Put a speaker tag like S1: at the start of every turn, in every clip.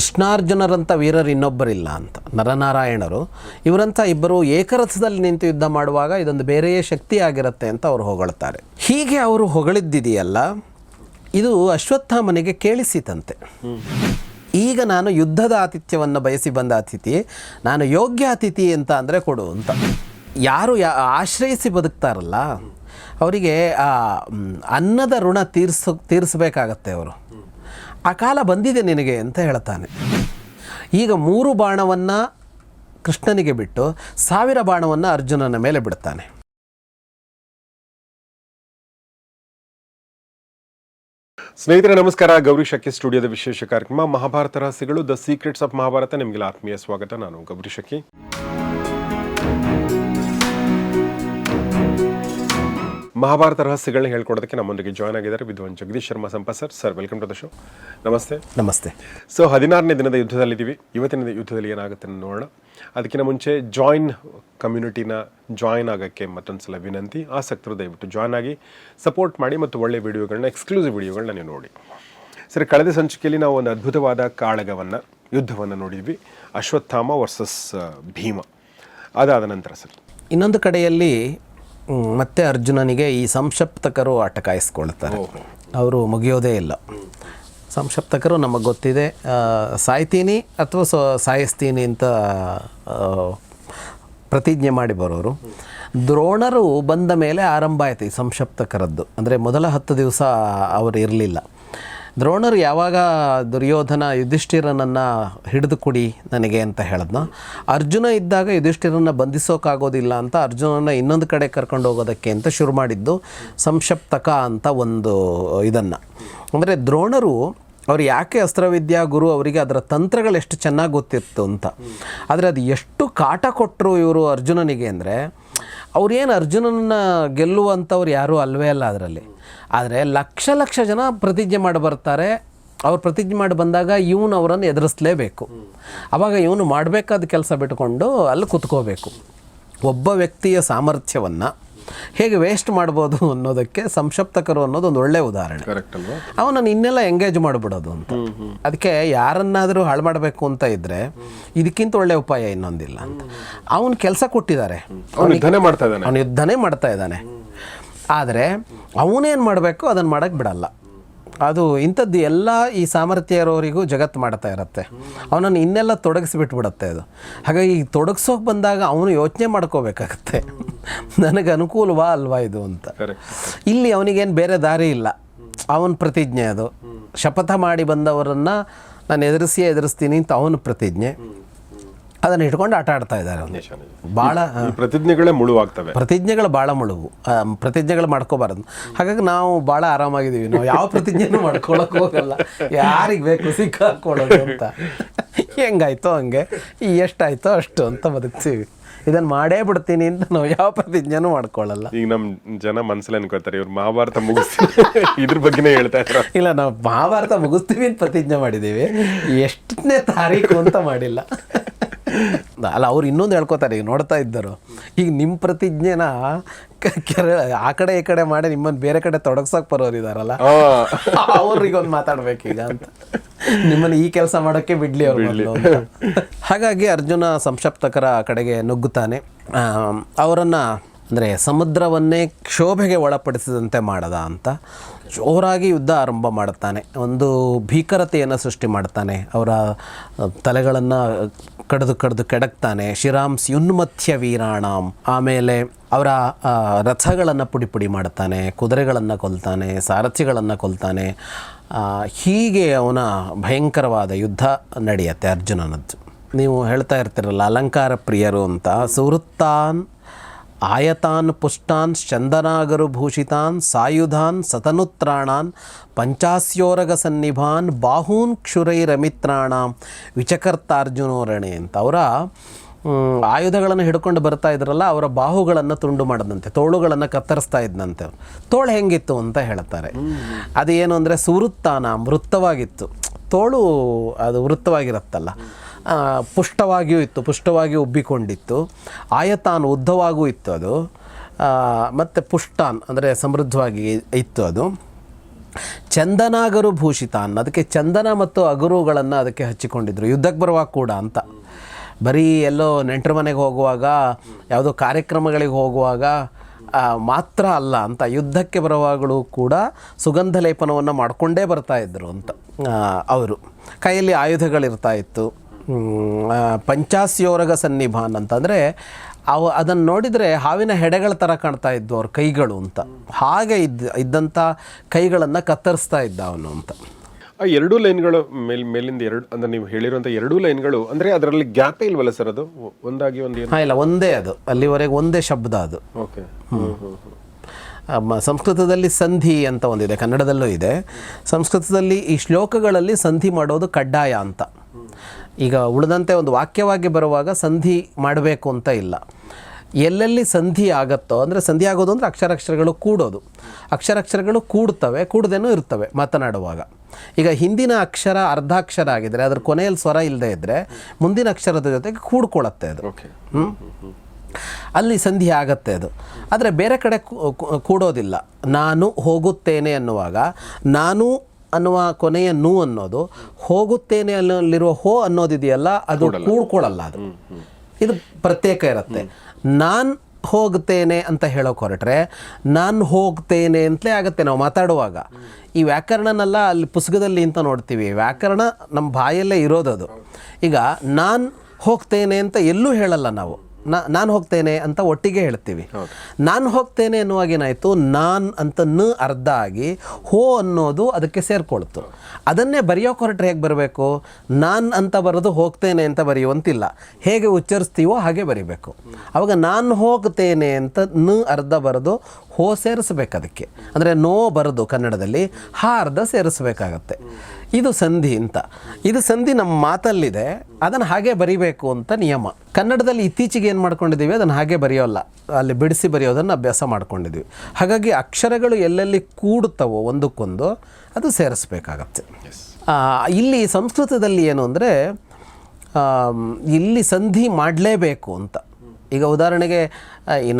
S1: ಕೃಷ್ಣಾರ್ಜುನರಂಥ ವೀರರು ಇನ್ನೊಬ್ಬರಿಲ್ಲ ಅಂತ. ನರನಾರಾಯಣರು, ಇವರಂಥ ಇಬ್ಬರು ಏಕರಥದಲ್ಲಿ ನಿಂತು ಯುದ್ಧ ಮಾಡುವಾಗ ಇದೊಂದು ಬೇರೆಯೇ ಶಕ್ತಿ ಆಗಿರುತ್ತೆ ಅಂತ ಅವರು ಹೊಗಳುತ್ತಾರೆ ಹೀಗೆ ಅವರು ಹೊಗಳಿದ್ದಿದೆಯಲ್ಲ, ಇದು ಅಶ್ವತ್ಥಾಮನಿಗೆ ಕೇಳಿಸಿತಂತೆ. ಈಗ ನಾನು ಯುದ್ಧದ ಆತಿಥ್ಯವನ್ನು ಬಯಸಿ ಬಂದ ಅತಿಥಿ, ನಾನು ಯೋಗ್ಯ ಅತಿಥಿ ಅಂತ ಅಂದರೆ ಕೊಡು ಅಂತ. ಯಾರು ಯಾ, ಆಶ್ರಯಿಸಿ ಬದುಕ್ತಾರಲ್ಲ, ಅವರಿಗೆ ಅನ್ನದ ಋಣ ತೀರ್ಸ, ತೀರಿಸಬೇಕಾಗತ್ತೆ ಅವರು. ಆ ಕಾಲ ಬಂದಿದೆ ನಿನಗೆ ಅಂತ ಹೇಳ್ತಾನೆ ಈಗ ಮೂರು ಬಾಣವನ್ನು ಕೃಷ್ಣನಿಗೆ ಬಿಟ್ಟು ಸಾವಿರ ಬಾಣವನ್ನು ಅರ್ಜುನನ ಮೇಲೆ ಬಿಡ್ತಾನೆ.
S2: ಸ್ನೇಹಿತರೆ, ನಮಸ್ಕಾರ. ಗೌರಿ ಶಕ್ಕಿ ಸ್ಟುಡಿಯೋದ ವಿಶೇಷ ಕಾರ್ಯಕ್ರಮ ಮಹಾಭಾರತ ರಹಸ್ಯಗಳು ದ ಸೀಕ್ರೆಟ್ಸ್ ಆಫ್ ಮಹಾಭಾರತ ನಿಮಗೆಲ್ಲ ಆತ್ಮೀಯ ಸ್ವಾಗತ. ನಾನು ಗೌರಿ ಶಕಿ ಮಹಾಭಾರತ ರಹಸ್ಯಗಳನ್ನ ಹೇಳ್ಕೊಡೋದಕ್ಕೆ ನಮ್ಮೊಂದಿಗೆ ಜಾಯ್ನ್ ಆಗಿದ್ದಾರೆ Vidwan Jagadish Sharma ಸಂಪ sir sir welcome to the show ನಮಸ್ತೆ.
S1: ನಮಸ್ತೆ.
S2: ಸೊ ಹದಿನಾರನೇ ದಿನದ ಯುದ್ಧದಲ್ಲಿದ್ದೀವಿ. ಇವತ್ತಿನ ಯುದ್ಧದಲ್ಲಿ ಏನಾಗುತ್ತೆ ನೋಡೋಣ. ಅದಕ್ಕಿಂತ ಮುಂಚೆ ಜಾಯಿನ್ ಕಮ್ಯುನಿಟಿನ ಜಾಯ್ನ್ ಆಗೋಕ್ಕೆ ಮತ್ತೊಂದು ಸಲ ವಿನಂತಿ. ಆಸಕ್ತರು ದಯವಿಟ್ಟು ಜಾಯ್ನ್ ಆಗಿ ಸಪೋರ್ಟ್ ಮಾಡಿ ಮತ್ತು ಒಳ್ಳೆ ವಿಡಿಯೋಗಳನ್ನ ಎಕ್ಸ್ಕ್ಲೂಸಿವ್ ವಿಡಿಯೋಗಳನ್ನ ನೀವು ನೋಡಿ. ಸರ್ ಕಳೆದ ಸಂಚಿಕೆಯಲ್ಲಿ ನಾವು ಒಂದು ಅದ್ಭುತವಾದ ಕಾಳಗವನ್ನು ಯುದ್ಧವನ್ನು ನೋಡಿದ್ವಿ. ಅಶ್ವತ್ಥಾಮ ವರ್ಸಸ್ ಭೀಮ. ಅದಾದ ನಂತರ ಸರ್
S1: ಇನ್ನೊಂದು ಕಡೆಯಲ್ಲಿ ಮತ್ತೆ ಅರ್ಜುನನಿಗೆ ಈ ಸಂಶಪ್ತಕರು ಅಟಕಾಯಿಸ್ಕೊಳ್ತಾರೆ ಅವರು ಮುಗಿಯೋದೇ ಇಲ್ಲ. ಸಂಶಪ್ತಕರು ನಮಗೆ ಗೊತ್ತಿದೆ ಸಾಯ್ತೀನಿ ಅಥವಾ ಸೊ ಸಾಯಿಸ್ತೀನಿ ಅಂತ ಪ್ರತಿಜ್ಞೆ ಮಾಡಿ ಬರೋರು. ದ್ರೋಣರು ಬಂದ ಮೇಲೆ ಆರಂಭ ಆಯಿತು ಈ ಸಂಶಪ್ತಕರದ್ದು. ಅಂದರೆ ಮೊದಲ ಹತ್ತು ದಿವಸ ಅವರು ಇರಲಿಲ್ಲ. ದ್ರೋಣರು ಯಾವಾಗ ದುರ್ಯೋಧನ ಯುಧಿಷ್ಠಿರನನ್ನು ಹಿಡಿದು ಕೊಡಿ ನನಗೆ ಅಂತ ಹೇಳಿದ್ನ, ಅರ್ಜುನ ಇದ್ದಾಗ ಯುಧಿಷ್ಠಿರನ ಬಂಧಿಸೋಕ್ಕಾಗೋದಿಲ್ಲ ಅಂತ ಅರ್ಜುನನ ಇನ್ನೊಂದು ಕಡೆ ಕರ್ಕೊಂಡು ಹೋಗೋದಕ್ಕೆ ಅಂತ ಶುರು ಮಾಡಿದ್ದು ಸಂಶಪ್ತಕ ಅಂತ ಒಂದು ಇದನ್ನು. ಅಂದರೆ ದ್ರೋಣರು ಅವ್ರು ಯಾಕೆ ಅಸ್ತ್ರವಿದ್ಯಾ ಗುರು, ಅವರಿಗೆ ಅದರ ತಂತ್ರಗಳು ಎಷ್ಟು ಚೆನ್ನಾಗಿ ಗೊತ್ತಿತ್ತು ಅಂತ. ಆದರೆ ಅದು ಎಷ್ಟು ಕಾಟ ಕೊಟ್ಟರು ಇವರು ಅರ್ಜುನನಿಗೆ ಅಂದರೆ ಅವ್ರೇನು ಅರ್ಜುನನ ಗೆಲ್ಲುವಂಥವ್ರು ಯಾರೂ ಅಲ್ವೇ ಅಲ್ಲ ಅದರಲ್ಲಿ. ಆದರೆ ಲಕ್ಷ ಲಕ್ಷ ಜನ ಪ್ರತಿಜ್ಞೆ ಮಾಡಿ ಬರ್ತಾರೆ. ಅವ್ರು ಪ್ರತಿಜ್ಞೆ ಮಾಡಿ ಬಂದಾಗ ಇವನು ಅವರನ್ನು ಎದುರಿಸಲೇಬೇಕು. ಆವಾಗ ಇವನು ಮಾಡಬೇಕಾದ ಕೆಲಸ ಬಿಟ್ಕೊಂಡು ಅಲ್ಲಿ ಕುತ್ಕೋಬೇಕು. ಒಬ್ಬ ವ್ಯಕ್ತಿಯ ಸಾಮರ್ಥ್ಯವನ್ನು ಹೇಗೆ ವೇಸ್ಟ್ ಮಾಡ್ಬೋದು ಅನ್ನೋದಕ್ಕೆ ಸಂಕ್ಷಪ್ತಕರು ಅನ್ನೋದು ಒಂದು ಒಳ್ಳೆಯ ಉದಾಹರಣೆ. ಅವನನ್ನು ಇನ್ನೆಲ್ಲ ಎಂಗೇಜ್ ಮಾಡಿಬಿಡೋದು ಅಂತ. ಅದಕ್ಕೆ ಯಾರನ್ನಾದರೂ ಹಾಳು ಮಾಡಬೇಕು ಅಂತ ಇದ್ದರೆ ಇದಕ್ಕಿಂತ ಒಳ್ಳೆಯ ಉಪಾಯ ಇನ್ನೊಂದಿಲ್ಲ ಅಂತ. ಅವನು ಕೆಲಸ ಕೊಟ್ಟಿದ್ದಾರೆ.
S2: ಅವನು ಯುದ್ಧನೇ ಮಾಡ್ತಾ ಇದ್ದಾನೆ.
S1: ಆದರೆ ಅವನೇನು ಮಾಡಬೇಕು ಅದನ್ನು ಮಾಡೋಕ್ಕೆ ಬಿಡಲ್ಲ. ಅದು ಇಂಥದ್ದು ಎಲ್ಲ ಈ ಸಾಮರ್ಥ್ಯ ಇರೋರಿಗೂ ಜಗತ್ತು ಮಾಡ್ತಾ ಇರುತ್ತೆ. ಅವನನ್ನು ಇನ್ನೆಲ್ಲ ತೊಡಗಿಸ್ಬಿಟ್ಬಿಡತ್ತೆ ಅದು. ಹಾಗಾಗಿ ಈಗ ತೊಡಗಿಸೋಕೆ ಬಂದಾಗ ಅವನು ಯೋಚನೆ ಮಾಡ್ಕೋಬೇಕಾಗತ್ತೆ. ನನಗೆ ಅನುಕೂಲವಾ ಅಲ್ವಾ ಇದು ಅಂತ. ಇಲ್ಲಿ ಅವನಿಗೇನು ಬೇರೆ ದಾರಿ ಇಲ್ಲ. ಅವನ ಪ್ರತಿಜ್ಞೆ ಅದು. ಶಪಥ ಮಾಡಿ ಬಂದವರನ್ನು ನಾನು ಎದುರಿಸಿ ಎದುರಿಸ್ತೀನಿ ಅಂತ ಅವನ ಪ್ರತಿಜ್ಞೆ. ಅದನ್ನು ಇಟ್ಕೊಂಡು ಆಟ ಆಡ್ತಾ ಇದ್ದಾರೆ ಬಹಳ ಭಾಳ
S2: ಪ್ರತಿಜ್ಞೆಗಳೇ ಮುಳುವಾಗ್ತವೆ.
S1: ಪ್ರತಿಜ್ಞೆಗಳು ಭಾಳ ಮುಳುವು. ಪ್ರತಿಜ್ಞೆಗಳು ಮಾಡ್ಕೋಬಾರದು. ಹಾಗಾಗಿ ನಾವು ಭಾಳ ಆರಾಮಾಗಿದ್ದೀವಿ. ನಾವು ಯಾವ ಪ್ರತಿಜ್ಞೆನೂ ಮಾಡ್ಕೊಳಕ್ ಹೋಗಲ್ಲ. ಯಾರಿಗೆ ಬೇಕು ಸಿಕ್ಕಾಕೊಳ್ಳೋದು ಅಂತ. ಹೆಂಗಾಯ್ತೋ ಹಂಗೆ. ಈ ಎಷ್ಟಾಯ್ತೋ ಅಷ್ಟು ಅಂತ ಬದುಕ್ತೀವಿ. ಇದನ್ನು ಮಾಡೇ ಬಿಡ್ತೀನಿ ಅಂತ ನಾವು ಯಾವ ಪ್ರತಿಜ್ಞೆನೂ ಮಾಡ್ಕೊಳ್ಳಲ್ಲ
S2: ಈಗ ನಮ್ಮ ಜನ ಮನಸ್ಸಲ್ಲಿ ಅನ್ಕೋತಾರೆ ಇವ್ರು ಮಹಾಭಾರತ ಮುಗಿಸ್ತೀವಿ ಇದ್ರ ಬಗ್ಗೆನೇ ಹೇಳ್ತಾ ಇದ್ರು.
S1: ಇಲ್ಲ ನಾವು ಮಹಾಭಾರತ ಮುಗಿಸ್ತೀವಿ ಅಂತ ಪ್ರತಿಜ್ಞೆ ಮಾಡಿದ್ದೀವಿ. ಎಷ್ಟನೇ ತಾರೀಕು ಅಂತ ಮಾಡಿಲ್ಲ. ಅಲ್ಲ ಅವ್ರು ಇನ್ನೊಂದು ಹೇಳ್ಕೊತಾರೆ ಈಗ ನೋಡ್ತಾ ಇದ್ದರು. ಈಗ ನಿಮ್ಮ ಪ್ರತಿಜ್ಞೆನ ಕೆರೆ ಆ ಕಡೆ ಈ ಕಡೆ ಮಾಡಿ ನಿಮ್ಮನ್ನು ಬೇರೆ ಕಡೆ ತೊಡಗ್ಸೋಕೆ ಬರೋರು ಇದಾರಲ್ಲ? ಅವ್ರಿಗೊಂದು ಈಗ ಅಂತ. ನಿಮ್ಮನ್ನು ಈ ಕೆಲಸ ಮಾಡೋಕ್ಕೆ ಬಿಡ್ಲಿ ಅವ್ರು ಹಾಗಾಗಿ ಅರ್ಜುನ ಸಂಶಪ್ತಕರ ಕಡೆಗೆ ನುಗ್ಗುತ್ತಾನೆ. ಅವರನ್ನು ಅಂದರೆ ಸಮುದ್ರವನ್ನೇ ಕ್ಷೋಭೆಗೆ ಒಳಪಡಿಸಿದಂತೆ ಮಾಡದ ಅಂತ. ಜೋರಾಗಿ ಯುದ್ಧ ಆರಂಭ ಮಾಡುತ್ತಾನೆ. ಒಂದು ಭೀಕರತೆಯನ್ನು ಸೃಷ್ಟಿ ಮಾಡ್ತಾನೆ ಅವರ ತಲೆಗಳನ್ನು ಕಡಿದು ಕಡಿದು ಕೆಡಕ್ತಾನೆ. ಶಿರಾಂಸ್ ಯುನ್ಮಥ್ಯ ವೀರಾಣಾಂ. ಆಮೇಲೆ ಅವರ ರಥಗಳನ್ನು ಪುಡಿ ಪುಡಿ ಮಾಡ್ತಾನೆ ಕುದುರೆಗಳನ್ನು ಕೊಲ್ತಾನೆ. ಸಾರಥಿಗಳನ್ನು ಕೊಲ್ತಾನೆ. ಹೀಗೆ ಅವನ ಭಯಂಕರವಾದ ಯುದ್ಧ ನಡೆಯುತ್ತೆ ಅರ್ಜುನನದ್ದು. ನೀವು ಹೇಳ್ತಾ ಇರ್ತೀರಲ್ಲ, ಅಲಂಕಾರ ಪ್ರಿಯರು ಅಂತ. ಸುವೃತ್ತಾನ್ ಆಯತಾನ್ ಪುಷ್ಟಾನ್ ಚಂದನಾಗರು ಭೂಷಿತಾನ್ ಸಾಯುಧಾನ್ ಸತನುತ್ರಾಣಾನ್ ಪಂಚಾಸ್ಯೋರಗ ಸನ್ನಿಭಾನ್ ಬಾಹೂನ್ ಕ್ಷುರೈರಮಿತ್ರಾಣ ವಿಚಕರ್ತಾರ್ಜುನೋರಣೆ ಅಂತ. ಅವರ ಆಯುಧಗಳನ್ನು ಹಿಡ್ಕೊಂಡು ಬರ್ತಾ ಇದ್ರಲ್ಲ, ಅವರ ಬಾಹುಗಳನ್ನು ತುಂಡು ಮಾಡದಂತೆ, ತೋಳುಗಳನ್ನು ಕತ್ತರಿಸ್ತಾ ಇದ್ದಂತೆ. ತೋಳು ಹೆಂಗಿತ್ತು ಅಂತ ಹೇಳ್ತಾರೆ. ಅದು ಏನು ಅಂದರೆ ಸುವೃತ್ತಾನ ವೃತ್ತವಾಗಿತ್ತು ತೋಳು ಅದು ವೃತ್ತವಾಗಿರುತ್ತಲ್ಲ. ಪುಷ್ಟವಾಗಿಯೂ ಇತ್ತು ಪುಷ್ಟವಾಗಿ ಉಬ್ಬಿಕೊಂಡಿತ್ತು. ಆಯತಾನ್ ಉದ್ದವಾಗೂ ಇತ್ತು ಅದು. ಮತ್ತು ಪುಷ್ಟಾನ್ ಅಂದರೆ ಸಮೃದ್ಧವಾಗಿ ಇತ್ತು ಅದು. ಚಂದನಾಗರು ಭೂಷಿತಾನ್, ಅದಕ್ಕೆ ಚಂದನ ಮತ್ತು ಅಗರುಗಳನ್ನು ಅದಕ್ಕೆ ಹಚ್ಚಿಕೊಂಡಿದ್ದರು ಯುದ್ಧಕ್ಕೆ ಬರುವಾಗ ಕೂಡ ಅಂತ. ಬರೀ ಎಲ್ಲೋ ನೆಂಟರ ಮನೆಗೆ ಹೋಗುವಾಗ, ಯಾವುದೋ ಕಾರ್ಯಕ್ರಮಗಳಿಗೆ ಹೋಗುವಾಗ ಮಾತ್ರ ಅಲ್ಲ ಅಂತ, ಯುದ್ಧಕ್ಕೆ ಬರುವಾಗಲೂ ಕೂಡ ಸುಗಂಧ ಲೇಪನವನ್ನು ಮಾಡಿಕೊಂಡೇ ಬರ್ತಾ ಇದ್ದರು ಅಂತ ಅವರು. ಕೈಯಲ್ಲಿ ಆಯುಧಗಳಿರ್ತಾ ಇತ್ತು. ಪಂಚಾಸ್ಯೋರಗ ಸನ್ನಿಭಾನ್ ಅಂತಂದರೆ ಅವು ಅದನ್ನು ನೋಡಿದರೆ ಹಾವಿನ ಹೆಡೆಗಳ ಥರ ಕಾಣ್ತಾ ಇದ್ವು ಅವ್ರ ಕೈಗಳು ಅಂತ. ಹಾಗೆ ಇದ್ದ ಇದ್ದಂಥ ಕೈಗಳನ್ನು ಕತ್ತರಿಸ್ತಾ ಇದ್ದ ಅವನು ಅಂತ.
S2: ಆ ಎರಡೂ ಲೈನ್ಗಳು ಮೇಲ್ ಮೇಲಿಂದ ಎರಡು ಅಂದರೆ ನೀವು ಹೇಳಿರುವಂಥ ಎರಡೂ ಲೈನ್ಗಳು ಅಂದರೆ ಅದರಲ್ಲಿ ಗ್ಯಾಪೇ ಇಲ್ವಲ್ಲ ಸರ್ ಅದು? ಒಂದಾಗಿ ಒಂದು
S1: ಹಾಂ ಇಲ್ಲ ಒಂದೇ ಅದು. ಅಲ್ಲಿವರೆಗೆ ಒಂದೇ ಶಬ್ದ ಅದು.
S2: ಓಕೆ.
S1: ಸಂಸ್ಕೃತದಲ್ಲಿ ಸಂಧಿ ಅಂತ ಒಂದಿದೆ ಕನ್ನಡದಲ್ಲೂ ಇದೆ. ಸಂಸ್ಕೃತದಲ್ಲಿ ಈ ಶ್ಲೋಕಗಳಲ್ಲಿ ಸಂಧಿ ಮಾಡೋದು ಕಡ್ಡಾಯ ಅಂತ. ಈಗ ಉಳಿದಂತೆ ಒಂದು ವಾಕ್ಯವಾಗಿ ಬರುವಾಗ ಸಂಧಿ ಮಾಡಬೇಕು ಅಂತ ಇಲ್ಲ. ಎಲ್ಲೆಲ್ಲಿ ಸಂಧಿ ಆಗುತ್ತೋ ಅಂದರೆ ಸಂಧಿ ಆಗೋದು ಅಂದರೆ ಅಕ್ಷರಾಕ್ಷರಗಳು ಕೂಡೋದು. ಅಕ್ಷರಾಕ್ಷರಗಳು ಕೂಡ್ತವೆ ಕೂಡದೇನೂ ಇರ್ತವೆ ಮಾತನಾಡುವಾಗ. ಈಗ ಹಿಂದಿನ ಅಕ್ಷರ ಅರ್ಧಾಕ್ಷರ ಆಗಿದ್ರೆ ಅದರ ಕೊನೆಯಲ್ಲಿ ಸ್ವರ ಇಲ್ಲದೆ ಇದ್ದರೆ ಮುಂದಿನ ಅಕ್ಷರದ ಜೊತೆಗೆ ಕೂಡ್ಕೊಳ್ಳುತ್ತೆ ಅದು.
S2: ಓಕೆ
S1: ಅಲ್ಲಿ ಸಂಧಿ ಆಗತ್ತೆ ಅದು. ಆದರೆ ಬೇರೆ ಕಡೆ ಕೂಡೋದಿಲ್ಲ. ನಾನು ಹೋಗುತ್ತೇನೆ ಅನ್ನುವಾಗ ನಾನು ಅನ್ನುವ ಕೊನೆಯ ನೂ ಅನ್ನೋದು ಹೋಗುತ್ತೇನೆ ಅನ್ನೋಲ್ಲಿರುವ ಹೋ ಅನ್ನೋದಿದೆಯಲ್ಲ ಅದು ಕೂಡ್ಕೊಳ್ಳಲ್ಲ ಅದು. ಇದು ಪ್ರತ್ಯೇಕ ಇರುತ್ತೆ. ನಾನು ಹೋಗ್ತೇನೆ ಅಂತ ಹೇಳೋಕೆ ಹೊರಟ್ರೆ ನಾನು ಹೋಗ್ತೇನೆ ಅಂತಲೇ ಆಗುತ್ತೆ ನಾವು ಮಾತಾಡುವಾಗ. ಈ ವ್ಯಾಕರಣನೆಲ್ಲ ಅಲ್ಲಿ ಪುಸ್ತಕದಲ್ಲಿ ಅಂತ ನೋಡ್ತೀವಿ. ವ್ಯಾಕರಣ ನಮ್ಮ ಬಾಯಲ್ಲೇ ಇರೋದದು. ಈಗ ನಾನು ಹೋಗ್ತೇನೆ ಅಂತ ಎಲ್ಲೂ ಹೇಳಲ್ಲ ನಾವು. ನಾನು ಹೋಗ್ತೇನೆ ಅಂತ ಒಟ್ಟಿಗೆ ಹೇಳ್ತೀವಿ. ನಾನು ಹೋಗ್ತೇನೆ ಅನ್ನುವಾಗ ಏನಾಯಿತು? ನಾನ್ ಅಂತ ನ ಅರ್ಧ ಆಗಿ ಹೋ ಅನ್ನೋದು ಅದಕ್ಕೆ ಸೇರ್ಕೊಳ್ತು. ಅದನ್ನೇ ಬರೆಯೋಕೆ ಹೊರಟ್ರೆ ಹೇಗೆ ಬರಬೇಕು? ನಾನ್ ಅಂತ ಬರೋದು ಹೋಗ್ತೇನೆ ಅಂತ ಬರೆಯುವಂತಿಲ್ಲ. ಹೇಗೆ ಉಚ್ಚರಿಸ್ತೀವೋ ಹಾಗೆ ಬರಿಬೇಕು. ಅವಾಗ ನಾನು ಹೋಗ್ತೇನೆ ಅಂತ ನ ಅರ್ಧ ಬರೆದು ಹೋ ಸೇರಿಸ್ಬೇಕು ಅದಕ್ಕೆ. ಅಂದರೆ ನೋ ಬರೆದು ಕನ್ನಡದಲ್ಲಿ ಹಾ ಅರ್ಧ ಸೇರಿಸ್ಬೇಕಾಗತ್ತೆ. ಇದು ಸಂಧಿ ಅಂತ. ಇದು ಸಂಧಿ ನಮ್ಮ ಮಾತಲ್ಲಿದೆ. ಅದನ್ನು ಹಾಗೆ ಬರಿಬೇಕು ಅಂತ ನಿಯಮ. ಕನ್ನಡದಲ್ಲಿ ಇತ್ತೀಚೆಗೆ ಏನು ಮಾಡ್ಕೊಂಡಿದ್ದೀವಿ? ಅದನ್ನು ಹಾಗೆ ಬರೆಯೋಲ್ಲ. ಅಲ್ಲಿ ಬಿಡಿಸಿ ಬರೆಯೋದನ್ನು ಅಭ್ಯಾಸ ಮಾಡ್ಕೊಂಡಿದ್ವಿ ಹಾಗಾಗಿ ಅಕ್ಷರಗಳು ಎಲ್ಲೆಲ್ಲಿ ಕೂಡುತ್ತವೋ ಒಂದಕ್ಕೊಂದು ಅದು ಸೇರಿಸ್ಬೇಕಾಗತ್ತೆ. ಇಲ್ಲಿ ಸಂಸ್ಕೃತದಲ್ಲಿ ಏನು ಅಂದರೆ ಇಲ್ಲಿ ಸಂಧಿ ಮಾಡಲೇಬೇಕು ಅಂತ. ಈಗ ಉದಾಹರಣೆಗೆ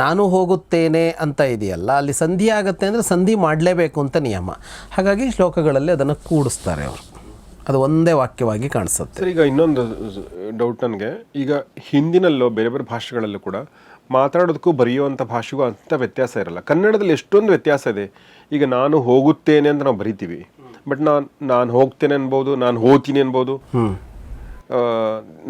S1: ನಾನು ಹೋಗುತ್ತೇನೆ ಅಂತ ಇದೆಯಲ್ಲ ಅಲ್ಲಿ ಸಂಧಿ ಆಗುತ್ತೆ ಅಂದರೆ ಸಂಧಿ ಮಾಡಲೇಬೇಕು ಅಂತ ನಿಯಮ. ಹಾಗಾಗಿ ಶ್ಲೋಕಗಳಲ್ಲಿ ಅದನ್ನು ಕೂಡಿಸ್ತಾರೆ ಅವರು. ಅದು ಒಂದೇ ವಾಕ್ಯವಾಗಿ ಕಾಣಿಸುತ್ತೆ.
S2: ಈಗ ಇನ್ನೊಂದು ಡೌಟ್ ನನಗೆ. ಈಗ ಹಿಂದಿನಲ್ಲೋ ಬೇರೆ ಬೇರೆ ಭಾಷೆಗಳಲ್ಲೂ ಕೂಡ ಮಾತಾಡೋದಕ್ಕೂ ಬರೆಯುವಂಥ ಭಾಷೆಗೂ ಅಂಥ ವ್ಯತ್ಯಾಸ ಇರಲ್ಲ. ಕನ್ನಡದಲ್ಲಿ ಎಷ್ಟೊಂದು ವ್ಯತ್ಯಾಸ ಇದೆ. ಈಗ ನಾನು ಹೋಗುತ್ತೇನೆ ಅಂತ ನಾವು ಬರಿತೀವಿ. ಬಟ್ ನಾನು ನಾನು ಹೋಗ್ತೇನೆ ಅನ್ಬೋದು ನಾನು ಹೋಗ್ತೀನಿ ಅನ್ಬೋದು.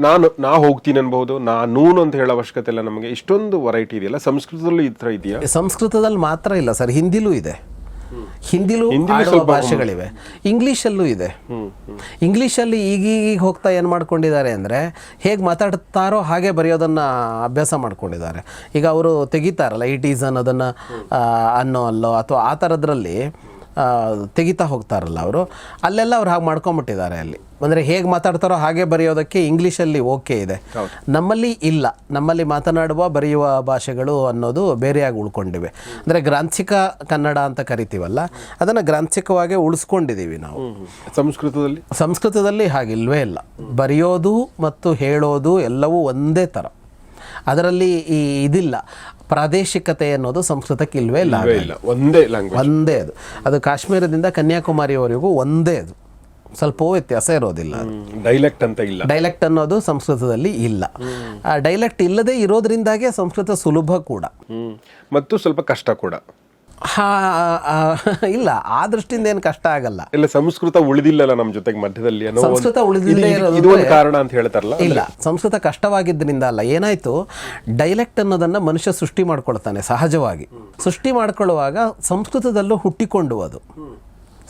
S2: ನಾನು ನಾ ಹೋಗ್ತೀನಿ ಅನ್ಬೋದು ನಾನೂನು ಅಂತ ಹೇಳೋ ಅವಶ್ಯಕತೆ ಇಲ್ಲ ನಮಗೆ. ಇಷ್ಟೊಂದು ವೆರೈಟಿ ಇದೆಯಲ್ಲ ಸಂಸ್ಕೃತದಲ್ಲೂ ಈ ಥರ ಇದೆಯಾ?
S1: ಸಂಸ್ಕೃತದಲ್ಲಿ ಮಾತ್ರ ಇಲ್ಲ ಸರ್ ಹಿಂದಿಲೂ ಇದೆ. ಹಿಂದಿಲೂ ಭಾಷೆಗಳಿವೆ. ಇಂಗ್ಲೀಷಲ್ಲೂ ಇದೆ. ಇಂಗ್ಲೀಷಲ್ಲಿ ಈಗೀಗ ಹೋಗ್ತಾ ಏನು ಮಾಡ್ಕೊಂಡಿದ್ದಾರೆ ಅಂದರೆ ಹೇಗೆ ಮಾತಾಡ್ತಾರೋ ಹಾಗೆ ಬರೆಯೋದನ್ನು ಅಭ್ಯಾಸ ಮಾಡ್ಕೊಂಡಿದ್ದಾರೆ. ಈಗ ಅವರು ತೆಗಿತಾರಲ್ಲ ಇಟ್ ಈಸ್ ಅನ್ನೋದನ್ನು ಅನ್ನೋ ಅಲ್ಲೋ ಅಥವಾ ಆ ಥರದ್ರಲ್ಲಿ ತೆಗಿತಾ ಹೋಗ್ತಾರಲ್ಲ ಅವರು. ಅಲ್ಲೆಲ್ಲ ಅವ್ರು ಹಾಗೆ ಮಾಡ್ಕೊಂಬಿಟ್ಟಿದ್ದಾರೆ ಅಲ್ಲಿ. ಅಂದರೆ ಹೇಗೆ ಮಾತಾಡ್ತಾರೋ ಹಾಗೆ ಬರೆಯೋದಕ್ಕೆ ಇಂಗ್ಲೀಷಲ್ಲಿ ಓಕೆ ಇದೆ. ನಮ್ಮಲ್ಲಿ ಇಲ್ಲ. ನಮ್ಮಲ್ಲಿ ಮಾತನಾಡುವ ಬರೆಯುವ ಭಾಷೆಗಳು ಅನ್ನೋದು ಬೇರೆಯಾಗಿ ಉಳ್ಕೊಂಡಿವೆ. ಅಂದರೆ ಗ್ರಾಂಥಿಕ ಕನ್ನಡ ಅಂತ ಕರಿತೀವಲ್ಲ ಅದನ್ನು ಗ್ರಾಂಥಿಕವಾಗಿ ಉಳಿಸ್ಕೊಂಡಿದ್ದೀವಿ ನಾವು.
S2: ಸಂಸ್ಕೃತದಲ್ಲಿ?
S1: ಸಂಸ್ಕೃತದಲ್ಲಿ ಹಾಗಿಲ್ವೇ ಇಲ್ಲ. ಬರೆಯೋದು ಮತ್ತು ಹೇಳೋದು ಎಲ್ಲವೂ ಒಂದೇ ಥರ ಅದರಲ್ಲಿ ಈ ಇದಿಲ್ಲ. ಪ್ರಾದೇಶಿಕತೆ ಅನ್ನೋದು ಸಂಸ್ಕೃತಕ್ಕೆ ಇಲ್ವೇ ಇಲ್ಲ
S2: ಒಂದೇ
S1: ಒಂದೇ ಅದು. ಅದು ಕಾಶ್ಮೀರದಿಂದ ಕನ್ಯಾಕುಮಾರಿಯವರೆಗೂ ಒಂದೇ ಅದು. ಸ್ವಲ್ಪವೂ ವ್ಯತ್ಯಾಸ ಇರೋದಿಲ್ಲ
S2: ಡೈಲೆಕ್ಟ್ ಅಂತ ಇಲ್ಲ.
S1: ಡೈಲೆಕ್ಟ್ ಅನ್ನೋದು ಸಂಸ್ಕೃತದಲ್ಲಿ ಇಲ್ಲ. ಆ ಡೈಲೆಕ್ಟ್ ಇಲ್ಲದೆ ಇರೋದ್ರಿಂದಾಗೆ ಸಂಸ್ಕೃತ ಸುಲಭ ಕೂಡ.
S2: ಮತ್ತು ಸ್ವಲ್ಪ ಕಷ್ಟ ಕೂಡ.
S1: ಹಾ ಇಲ್ಲ ಆ ದೃಷ್ಟಿಯಿಂದ ಏನು ಕಷ್ಟ ಆಗಲ್ಲ.
S2: ಇಲ್ಲ ಸಂಸ್ಕೃತ ಉಳಿದಿಲ್ಲಲ್ಲ ನಮ್ಮ ಜೊತೆಗೆ ಮಧ್ಯದಲ್ಲಿ
S1: ಸಂಸ್ಕೃತ
S2: ಉಳಿದಿಲ್ಲ ಕಾರಣ ಅಂತ ಹೇಳ್ತಾರಲ್ಲ
S1: ಇಲ್ಲ ಸಂಸ್ಕೃತ ಕಷ್ಟವಾಗಿದ್ದರಿಂದ ಅಲ್ಲ ಏನಾಯ್ತು? ಡೈಲೆಕ್ಟ್ ಅನ್ನೋದನ್ನು ಮನುಷ್ಯ ಸೃಷ್ಟಿ ಮಾಡ್ಕೊಳ್ತಾನೆ ಸಹಜವಾಗಿ. ಸೃಷ್ಟಿ ಮಾಡ್ಕೊಳ್ಳುವಾಗ ಸಂಸ್ಕೃತದಲ್ಲೂ ಹುಟ್ಟಿಕೊಂಡು ಅದು.